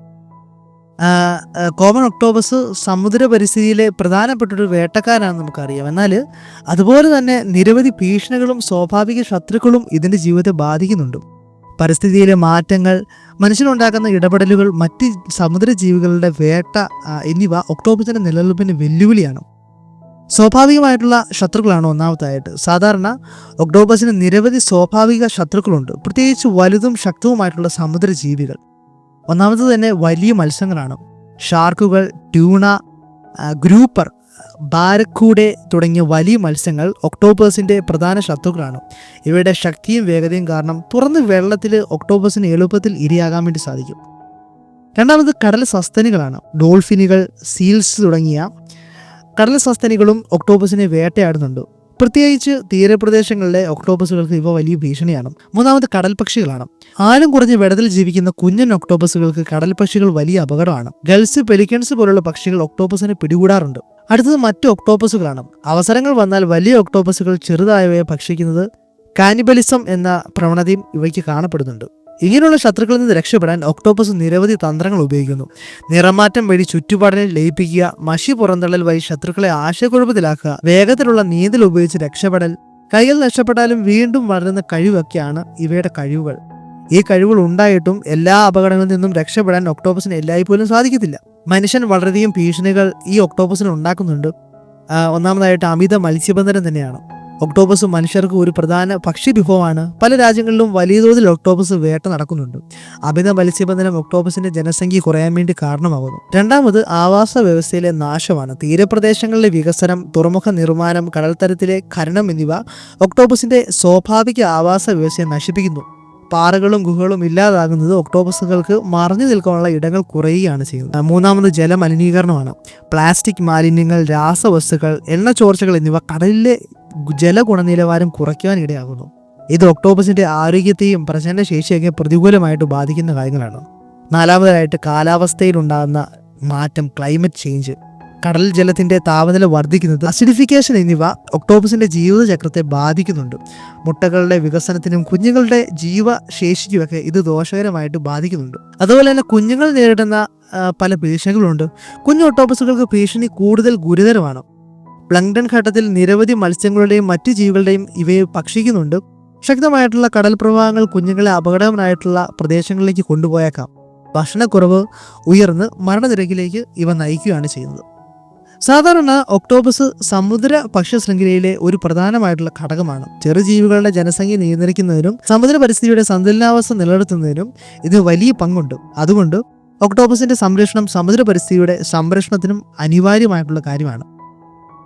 കോമൺ ഒക്ടോബസ് സമുദ്ര പരിസ്ഥിതിയിലെ പ്രധാനപ്പെട്ട ഒരു വേട്ടക്കാരാണെന്ന് നമുക്കറിയാം. എന്നാൽ അതുപോലെ തന്നെ നിരവധി ഭീഷണികളും സ്വാഭാവിക ശത്രുക്കളും ഇതിന്റെ ജീവിതത്തെ ബാധിക്കുന്നുണ്ട്. പരിസ്ഥിതിയിലെ മാറ്റങ്ങൾ മനുഷ്യനുണ്ടാക്കുന്ന ഇടപെടലുകൾ മറ്റ് സമുദ്രജീവികളുടെ വേട്ട എന്നിവ ഒക്ടോബസിന്റെ നിലനിൽപ്പിന് വെല്ലുവിളിയാണ്. സ്വാഭാവികമായിട്ടുള്ള ശത്രുക്കളാണ് ഒന്നാമതായിട്ട്. സാധാരണ ഒക്ടോബസിന് നിരവധി സ്വാഭാവിക ശത്രുക്കളുണ്ട്. പ്രത്യേകിച്ച് വലുതും ശക്തവുമായിട്ടുള്ള സമുദ്രജീവികൾ. ഒന്നാമത് തന്നെ വലിയ മത്സ്യങ്ങളാണ്. ഷാർക്കുകൾ ട്യൂണ ഗ്രൂപ്പർ ബാരക്കൂടെ തുടങ്ങിയ വലിയ മത്സ്യങ്ങൾ ഒക്ടോബസിന്റെ പ്രധാന ശത്രുക്കളാണ്. ഇവയുടെ ശക്തിയും വേഗതയും കാരണം തുറന്ന് വെള്ളത്തിൽ ഒക്ടോബസിന് എളുപ്പത്തിൽ ഇരയാകാൻ വേണ്ടി സാധിക്കും. രണ്ടാമത് കടൽ സസ്തനികളാണ്. ഡോൾഫിനുകൾ സീൽസ് തുടങ്ങിയ കടൽ സസ്തനികളും ഒക്ടോബസിനെ വേട്ടയാടുന്നുണ്ട്. പ്രത്യേകിച്ച് തീരപ്രദേശങ്ങളിലെ ഒക്ടോബസുകൾക്ക് ഇവ വലിയ ഭീഷണിയാണ്. മൂന്നാമത് കടൽ പക്ഷികളാണ് ആഴം കുറഞ്ഞ വെള്ളത്തിൽ ജീവിക്കുന്ന കുഞ്ഞൻ ഒക്ടോബസുകൾക്ക് കടൽ പക്ഷികൾ വലിയ അപകടമാണ്. ഗൾസ് പെലിക്കൻസ് പോലുള്ള പക്ഷികൾ ഒക്ടോബസിനെ പിടികൂടാറുണ്ട്. അടുത്തത് മറ്റു ഒക്ടോപ്പസുകളാണ്. അവസരങ്ങൾ വന്നാൽ വലിയ ഒക്ടോപ്പസുകൾ ചെറുതായവയെ ഭക്ഷിക്കുന്നത് കാനിബലിസം എന്ന പ്രവണതയും ഇവയ്ക്ക് കാണപ്പെടുന്നുണ്ട്. ഇങ്ങനെയുള്ള ശത്രുക്കളിൽ നിന്ന് രക്ഷപ്പെടാൻ ഒക്ടോപ്പസ് നിരവധി തന്ത്രങ്ങൾ ഉപയോഗിക്കുന്നു. നിറമാറ്റം വഴി ചുറ്റുപാടിനെ ലയിപ്പിക്കുക മഷി പുറന്തള്ളൽ വഴി ശത്രുക്കളെ ആശയക്കുഴപ്പത്തിലാക്കുക വേഗത്തിലുള്ള നീന്തൽ ഉപയോഗിച്ച് രക്ഷപ്പെടൽ കൈകൾ നഷ്ടപ്പെട്ടാലും വീണ്ടും വളരുന്ന കഴിവൊക്കെയാണ് ഇവയുടെ കഴിവുകൾ. ഈ കഴിവുകൾ ഉണ്ടായിട്ടും എല്ലാ അപകടങ്ങളിൽ നിന്നും രക്ഷപ്പെടാൻ ഒക്ടോപ്പസിന് എല്ലായ്പ്പോലും സാധിക്കത്തില്ല. മനുഷ്യൻ വളരെയധികം ഭീഷണികൾ ഈ ഒക്ടോപ്പസിന് ഉണ്ടാക്കുന്നുണ്ട്. ഒന്നാമതായിട്ട് അമിത മത്സ്യബന്ധനം തന്നെയാണ്. ഒക്ടോപ്പസ് മനുഷ്യർക്ക് ഒരു പ്രധാന പക്ഷി വിഭവമാണ്. പല രാജ്യങ്ങളിലും വലിയ തോതിൽ ഒക്ടോപ്പസ് വേട്ട നടക്കുന്നുണ്ട്. അമിത മത്സ്യബന്ധനം ഒക്ടോബസിന്റെ ജനസംഖ്യ കുറയാൻ വേണ്ടി കാരണമാകുന്നു. രണ്ടാമത് ആവാസ വ്യവസ്ഥയിലെ നാശമാണ്. തീരപ്രദേശങ്ങളിലെ വികസനം തുറമുഖ നിർമ്മാണം കടൽത്തരത്തിലെ ഖനനം എന്നിവ ഒക്ടോബസിന്റെ സ്വാഭാവിക ആവാസ വ്യവസ്ഥയെ നശിപ്പിക്കുന്നു. പാറകളും ഗുഹകളും ഇല്ലാതാകുന്നത് ഒക്ടോബസുകൾക്ക് മറഞ്ഞു നിൽക്കാനുള്ള ഇടങ്ങൾ കുറയുകയാണ് ചെയ്യുന്നത്. മൂന്നാമത് ജലമലിനീകരണമാണ്. പ്ലാസ്റ്റിക് മാലിന്യങ്ങൾ രാസവസ്തുക്കൾ എണ്ണ ചോർച്ചകൾ എന്നിവ കടലിലെ ജലഗുണനിലവാരം കുറയ്ക്കുവാൻ ഇടയാകുന്നു. ഇത് ഒക്ടോപ്പസിന്റെ ആരോഗ്യത്തെയും പ്രചരണശേഷിയൊക്കെ പ്രതികൂലമായിട്ട് ബാധിക്കുന്ന കാര്യങ്ങളാണ്. നാലാമതായിട്ട് കാലാവസ്ഥയിലുണ്ടാകുന്ന മാറ്റം ക്ലൈമറ്റ് ചേഞ്ച്. കടൽ ജലത്തിന്റെ താപനില വർദ്ധിക്കുന്നത് അസിഡിഫിക്കേഷൻ എന്നിവ ഒക്ടോപ്പസിന്റെ ജീവിതചക്രത്തെ ബാധിക്കുന്നുണ്ട്. മുട്ടകളുടെ വികസനത്തിനും കുഞ്ഞുങ്ങളുടെ ജീവശേഷിക്കുമൊക്കെ ഇത് ദോഷകരമായിട്ട് ബാധിക്കുന്നുണ്ട്. അതുപോലെ തന്നെ കുഞ്ഞുങ്ങൾ നേരിടുന്ന പല ഭീഷണികളുണ്ട്. കുഞ്ഞു ഒക്ടോപ്പസുകൾക്ക് ഭീഷണി കൂടുതൽ ഗുരുതരമാണ്. പ്ലങ്ടൺ ഘട്ടത്തിൽ നിരവധി മത്സ്യങ്ങളുടെയും മറ്റു ജീവികളുടെയും ഇവയെ ഭക്ഷിക്കുന്നുണ്ട്. ശക്തമായിട്ടുള്ള കടൽ പ്രവാഹങ്ങൾ കുഞ്ഞുങ്ങളെ അപകടകരമായിട്ടുള്ള പ്രദേശങ്ങളിലേക്ക് കൊണ്ടുപോയേക്കാം. ഭക്ഷണക്കുറവ് ഉയർന്ന് മരണനിരക്കിലേക്ക് ഇവ നയിക്കുകയാണ് ചെയ്യുന്നത്. സാധാരണ ഒക്ടോബസ് സമുദ്ര ഭക്ഷ്യശൃംഖലയിലെ ഒരു പ്രധാനമായിട്ടുള്ള ഘടകമാണ്. ചെറുജീവികളുടെ ജനസംഖ്യ നിയന്ത്രിക്കുന്നതിനും സമുദ്ര പരിസ്ഥിതിയുടെ സന്തുലനാവസ്ഥ നിലനിർത്തുന്നതിനും ഇത് വലിയ പങ്കുണ്ട്. അതുകൊണ്ട് ഒക്ടോബസിന്റെ സംരക്ഷണം സമുദ്ര പരിസ്ഥിതിയുടെ സംരക്ഷണത്തിനും അനിവാര്യമായിട്ടുള്ള കാര്യമാണ്.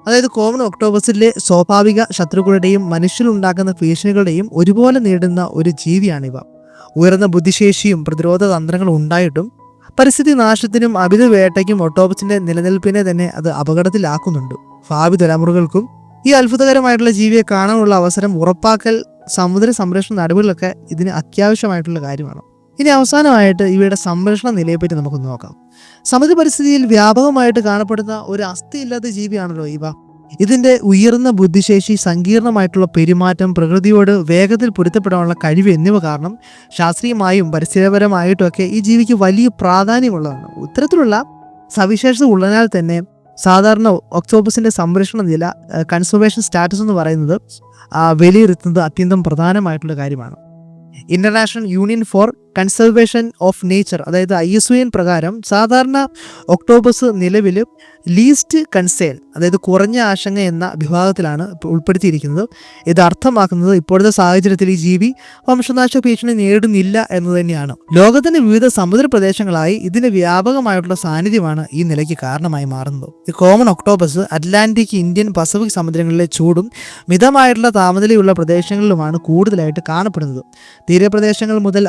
അതായത് കോമൺ ഒക്ടോബസിലെ സ്വാഭാവിക ശത്രുക്കളുടെയും മനുഷ്യരുണ്ടാക്കുന്ന ഭീഷണികളുടെയും ഒരുപോലെ നേടുന്ന ഒരു ജീവിയാണിവ. ഉയർന്ന ബുദ്ധിശേഷിയും പ്രതിരോധ തന്ത്രങ്ങളും ഉണ്ടായിട്ടും പരിസ്ഥിതി നാശത്തിനും അമിത വേട്ടയ്ക്കും ഒട്ടോപസിന്റെ നിലനിൽപ്പിനെ തന്നെ അത് അപകടത്തിലാക്കുന്നുണ്ട്. ഭാവി തലമുറകൾക്കും ഈ അത്ഭുതകരമായിട്ടുള്ള ജീവിയെ കാണാനുള്ള അവസരം ഉറപ്പാക്കൽ സമുദ്ര സംരക്ഷണ നടപടികളൊക്കെ ഇതിന് അത്യാവശ്യമായിട്ടുള്ള കാര്യമാണ്. ഇനി അവസാനമായിട്ട് ഇവയുടെ സംരക്ഷണ നിലയെപ്പറ്റി നമുക്ക് നോക്കാം. സമുദ്ര പരിസ്ഥിതിയിൽ വ്യാപകമായിട്ട് കാണപ്പെടുന്ന ഒരു അസ്ഥിയില്ലാത്ത ജീവിയാണല്ലോ ഇവ. ഇതിന്റെ ഉയർന്ന ബുദ്ധിശേഷി സങ്കീർണമായിട്ടുള്ള പെരുമാറ്റം പ്രകൃതിയോട് വേഗത്തിൽ പൊരുത്തപ്പെടാനുള്ള കഴിവ് എന്നിവ കാരണം ശാസ്ത്രീയമായും പരിസ്ഥിതിപരമായിട്ടുമൊക്കെ ഈ ജീവിക്ക് വലിയ പ്രാധാന്യമുള്ളതാണ്. ഇത്തരത്തിലുള്ള സവിശേഷത ഉള്ളതിനാൽ തന്നെ സാധാരണ ഒക്ടോബസിന്റെ സംരക്ഷണ നില കൺസർവേഷൻ സ്റ്റാറ്റസ് എന്ന് പറയുന്നത് വിലയിരുത്തുന്നത് അത്യന്തം പ്രധാനമായിട്ടുള്ള കാര്യമാണ്. International union for conservation of nature അതായത് ഐ എസ് എൻ പ്രകാരം സാധാരണ ഒക്ടോബസ് നിലവിൽ ലീസ്റ്റ് കൺസേൺ അതായത് കുറഞ്ഞ ആശങ്ക എന്ന വിഭാഗത്തിലാണ് ഉൾപ്പെടുത്തിയിരിക്കുന്നത്. ഇത് അർത്ഥമാക്കുന്നത് ഇപ്പോഴത്തെ സാഹചര്യത്തിൽ ഈ ജീവി വംശനാശ ഭീഷണി നേരിടുന്നില്ല എന്ന് തന്നെയാണ്. ലോകത്തിന്റെ വിവിധ സമുദ്ര പ്രദേശങ്ങളായി ഇതിന് വ്യാപകമായിട്ടുള്ള സാന്നിധ്യമാണ് ഈ നിലയ്ക്ക് കാരണമായി മാറുന്നത്. ഈ common octopus Atlantic Indian Pacific സമുദ്രങ്ങളിലെ ചൂടും മിതമായിട്ടുള്ള താപനിലയുള്ള പ്രദേശങ്ങളിലുമാണ് കൂടുതലായിട്ട് കാണപ്പെടുന്നത്. തീരപ്രദേശങ്ങൾ മുതൽ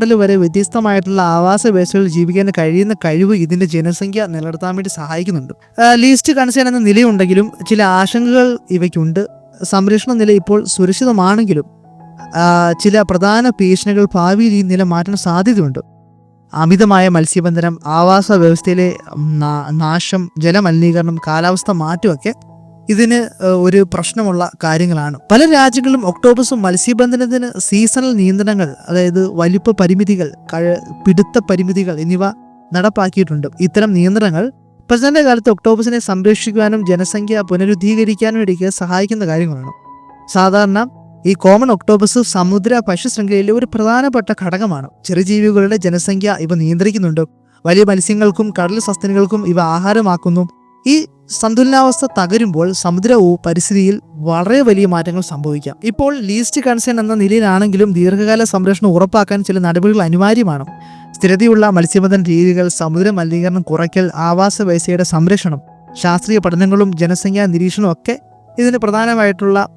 ആഴക്കടൽ വരെ വ്യത്യസ്തമായിട്ടുള്ള ആവാസ വ്യവസ്ഥയിൽ ജീവിക്കാൻ കഴിയുന്ന കഴിവ് ഇതിന്റെ ജനസംഖ്യ നിലനിർത്താൻ വേണ്ടി സഹായിക്കുന്നുണ്ട്. ലീസ്റ്റ് കൺസേൺ എന്ന നിലയുണ്ടെങ്കിലും ചില ആശങ്കകൾ ഇവയ്ക്കുണ്ട്. സംരക്ഷണ നില ഇപ്പോൾ സുരക്ഷിതമാണെങ്കിലും ചില പ്രധാന ഭീഷണികൾ ഭാവിയിൽ ഈ നില മാറ്റാൻ സാധ്യതയുണ്ട്. അമിതമായ മത്സ്യബന്ധനം ആവാസ വ്യവസ്ഥയിലെ നാശം ജലമലിനീകരണം കാലാവസ്ഥ മാറ്റമൊക്കെ ഇതിന് ഒരു പ്രശ്നമുള്ള കാര്യങ്ങളാണ്. പല രാജ്യങ്ങളും ഒക്ടോബസും മത്സ്യബന്ധനത്തിന് സീസണൽ നിയന്ത്രണങ്ങൾ അതായത് വലിപ്പ പരിമിതികൾ പിടുത്ത പരിമിതികൾ എന്നിവ നടപ്പാക്കിയിട്ടുണ്ട്. ഇത്തരം നിയന്ത്രണങ്ങൾ പ്രസന്റ് കാലത്ത് ഒക്ടോബസിനെ സംരക്ഷിക്കുവാനും ജനസംഖ്യ പുനരുദ്ധീകരിക്കാനും ഇടയ്ക്ക് സഹായിക്കുന്ന കാര്യങ്ങളാണ്. സാധാരണ ഈ കോമൺ ഒക്ടോബസ് സമുദ്ര പശുശൃംഖലയിലെ ഒരു പ്രധാനപ്പെട്ട ഘടകമാണ്. ചെറുജീവികളുടെ ജനസംഖ്യ ഇവ നിയന്ത്രിക്കുന്നുണ്ട്. വലിയ മത്സ്യങ്ങൾക്കും കടൽ സസ്തനികൾക്കും ഇവ ആഹാരമാക്കുന്നു. ഈ സന്തുലനാവസ്ഥ തകരുമ്പോൾ സമുദ്രവും പരിസ്ഥിതിയിൽ വളരെ വലിയ മാറ്റങ്ങൾ സംഭവിക്കാം. ഇപ്പോൾ ലീസ്റ്റ് കൺസേൺ എന്ന നിലയിലാണെങ്കിലും ദീർഘകാല സംരക്ഷണം ഉറപ്പാക്കാൻ ചില നടപടികൾ അനിവാര്യമാണ്. സ്ഥിരതയുള്ള മത്സ്യബന്ധന രീതികൾ സമുദ്ര മലിനീകരണം കുറയ്ക്കൽ ആവാസ വ്യവസ്ഥയുടെ സംരക്ഷണം ശാസ്ത്രീയ പഠനങ്ങളും ജനസംഖ്യാ നിരീക്ഷണവും ഒക്കെ ഇതിന് പ്രധാനമായിട്ടുള്ള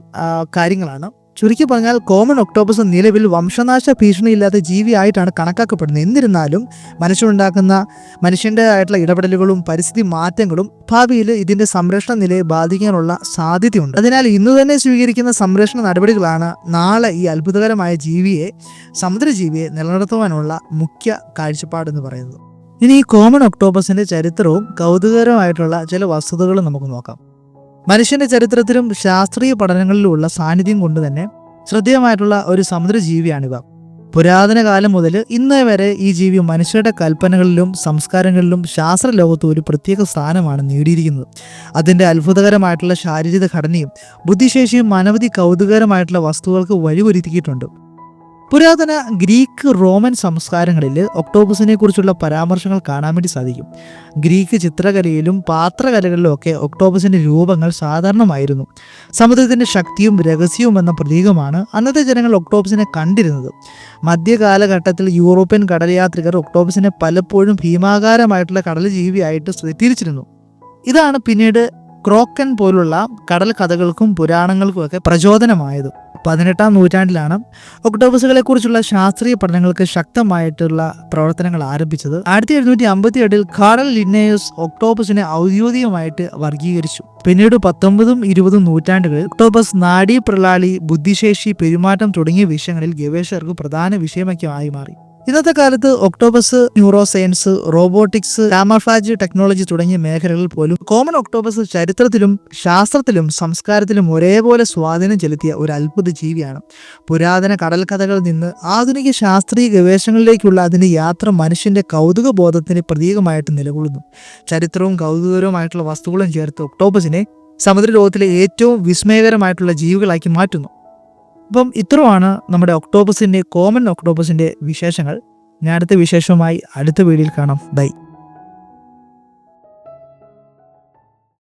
കാര്യങ്ങളാണ്. ചുരുക്കി പറഞ്ഞാൽ കോമൺ ഒക്ടോബസ് നിലവിൽ വംശനാശ ഭീഷണിയില്ലാത്ത ജീവിയായിട്ടാണ് കണക്കാക്കപ്പെടുന്നത്. എന്നിരുന്നാലും മനുഷ്യനുണ്ടാക്കുന്ന മനുഷ്യന്റെ ആയിട്ടുള്ള ഇടപെടലുകളും പരിസ്ഥിതി മാറ്റങ്ങളും ഭാവിയിൽ ഇതിന്റെ സംരക്ഷണ നിലയെ ബാധിക്കാനുള്ള സാധ്യതയുണ്ട്. അതിനാൽ ഇന്ന് തന്നെ സ്വീകരിക്കുന്ന സംരക്ഷണ നടപടികളാണ് നാളെ ഈ അത്ഭുതകരമായ ജീവിയെ സമുദ്രജീവിയെ നിലനിർത്തുവാനുള്ള മുഖ്യ കാഴ്ചപ്പാടെന്ന് പറയുന്നത്. ഇനി ഈ കോമൺ ഒക്ടോബസിന്റെ ചരിത്രവും കൗതുകകരമായിട്ടുള്ള ചില വസ്തുതകളും നമുക്ക് നോക്കാം. മനുഷ്യന്റെ ചരിത്രത്തിലും ശാസ്ത്രീയ പഠനങ്ങളിലുമുള്ള സാന്നിധ്യം കൊണ്ട് തന്നെ ശ്രദ്ധേയമായിട്ടുള്ള ഒരു സമുദ്രജീവിയാണിവ പുരാതന കാലം മുതൽ ഇന്ന് വരെ ഈ ജീവി മനുഷ്യരുടെ കൽപ്പനകളിലും സംസ്കാരങ്ങളിലും ശാസ്ത്ര ലോകത്തും ഒരു പ്രത്യേക സ്ഥാനമാണ് നേടിയിരിക്കുന്നത്. അതിന്റെ അത്ഭുതകരമായിട്ടുള്ള ശാരീരിക ഘടനയും ബുദ്ധിശേഷിയും അനവധി കൗതുകകരമായിട്ടുള്ള വസ്തുക്കൾക്ക് വഴിയൊരുക്കിയിട്ടുണ്ട്. പുരാതന ഗ്രീക്ക് റോമൻ സംസ്കാരങ്ങളിൽ ഒക്ടോബസിനെ കുറിച്ചുള്ള പരാമർശങ്ങൾ കാണാൻ വേണ്ടി സാധിക്കും. ഗ്രീക്ക് ചിത്രകലയിലും പാത്രകലകളിലും ഒക്കെ ഒക്ടോബസിന്റെ രൂപങ്ങൾ സാധാരണമായിരുന്നു. സമുദ്രത്തിന്റെ ശക്തിയും രഹസ്യവും എന്ന പ്രതീകമാണ് അന്നത്തെ ജനങ്ങൾ ഒക്ടോബസിനെ കണ്ടിരുന്നത്. മധ്യകാലഘട്ടത്തിൽ യൂറോപ്യൻ കടൽയാത്രികർ ഒക്ടോബസിനെ പലപ്പോഴും ഭീമാകാരമായിട്ടുള്ള കടൽ ജീവിയായിട്ട് തിരിച്ചിരുന്നു ഇതാണ് പിന്നീട് ക്രോക്കൻ പോലുള്ള കടൽ കഥകൾക്കും പുരാണങ്ങൾക്കുമൊക്കെ പ്രചോദനമായത്. പതിനെട്ടാം നൂറ്റാണ്ടിലാണ് ഒക്ടോബസുകളെ കുറിച്ചുള്ള ശാസ്ത്രീയ പഠനങ്ങൾക്ക് ശക്തമായിട്ടുള്ള പ്രവർത്തനങ്ങൾ ആരംഭിച്ചത്. ആയിരത്തി എഴുന്നൂറ്റി അമ്പത്തി എട്ടിൽ കാർഡൽ ലിന്നേയസ് ഒക്ടോബസിനെ ഔദ്യോഗികമായിട്ട് വർഗീകരിച്ചു. പിന്നീട് പത്തൊമ്പതും ഇരുപതും നൂറ്റാണ്ടുകളിൽ ഒക്ടോബസ് നാഡീ പ്രളാളി ബുദ്ധിശേഷി പെരുമാറ്റം തുടങ്ങിയ വിഷയങ്ങളിൽ ഗവേഷകർക്ക് പ്രധാന വിഷയമൊക്കെ മാറി. ഇന്നത്തെ കാലത്ത് octopus neuroscience robotics camouflage technology തുടങ്ങിയ മേഖലകളിൽ പോലും കോമൺ ഒക്ടോബസ് ചരിത്രത്തിലും ശാസ്ത്രത്തിലും സംസ്കാരത്തിലും ഒരേപോലെ സ്വാധീനം ചെലുത്തിയ ഒരു അത്ഭുത ജീവിയാണ്. പുരാതന കടൽ കഥകളിൽ നിന്ന് ആധുനിക ശാസ്ത്രീയ ഗവേഷണങ്ങളിലേക്കുള്ള അതിന്റെ യാത്ര മനുഷ്യന്റെ കൗതുക ബോധത്തിന് പ്രതീകമായിട്ട് നിലകൊള്ളുന്നു. ചരിത്രവും കൗതുകകരവുമായിട്ടുള്ള വസ്തുക്കളും ചേർത്ത് ഒക്ടോബസിനെ സമുദ്രലോകത്തിലെ ഏറ്റവും വിസ്മയകരമായിട്ടുള്ള ജീവികളാക്കി മാറ്റുന്നു. അപ്പം ഇത്രയുമാണ് നമ്മുടെ ഒക്ടോബസിന്റെ കോമൺ ഒക്ടോബസിന്റെ വിശേഷങ്ങൾ. ഞാൻ അടുത്ത വിശേഷവുമായി അടുത്ത വീഡിയോയിൽ കാണാം. ബൈ.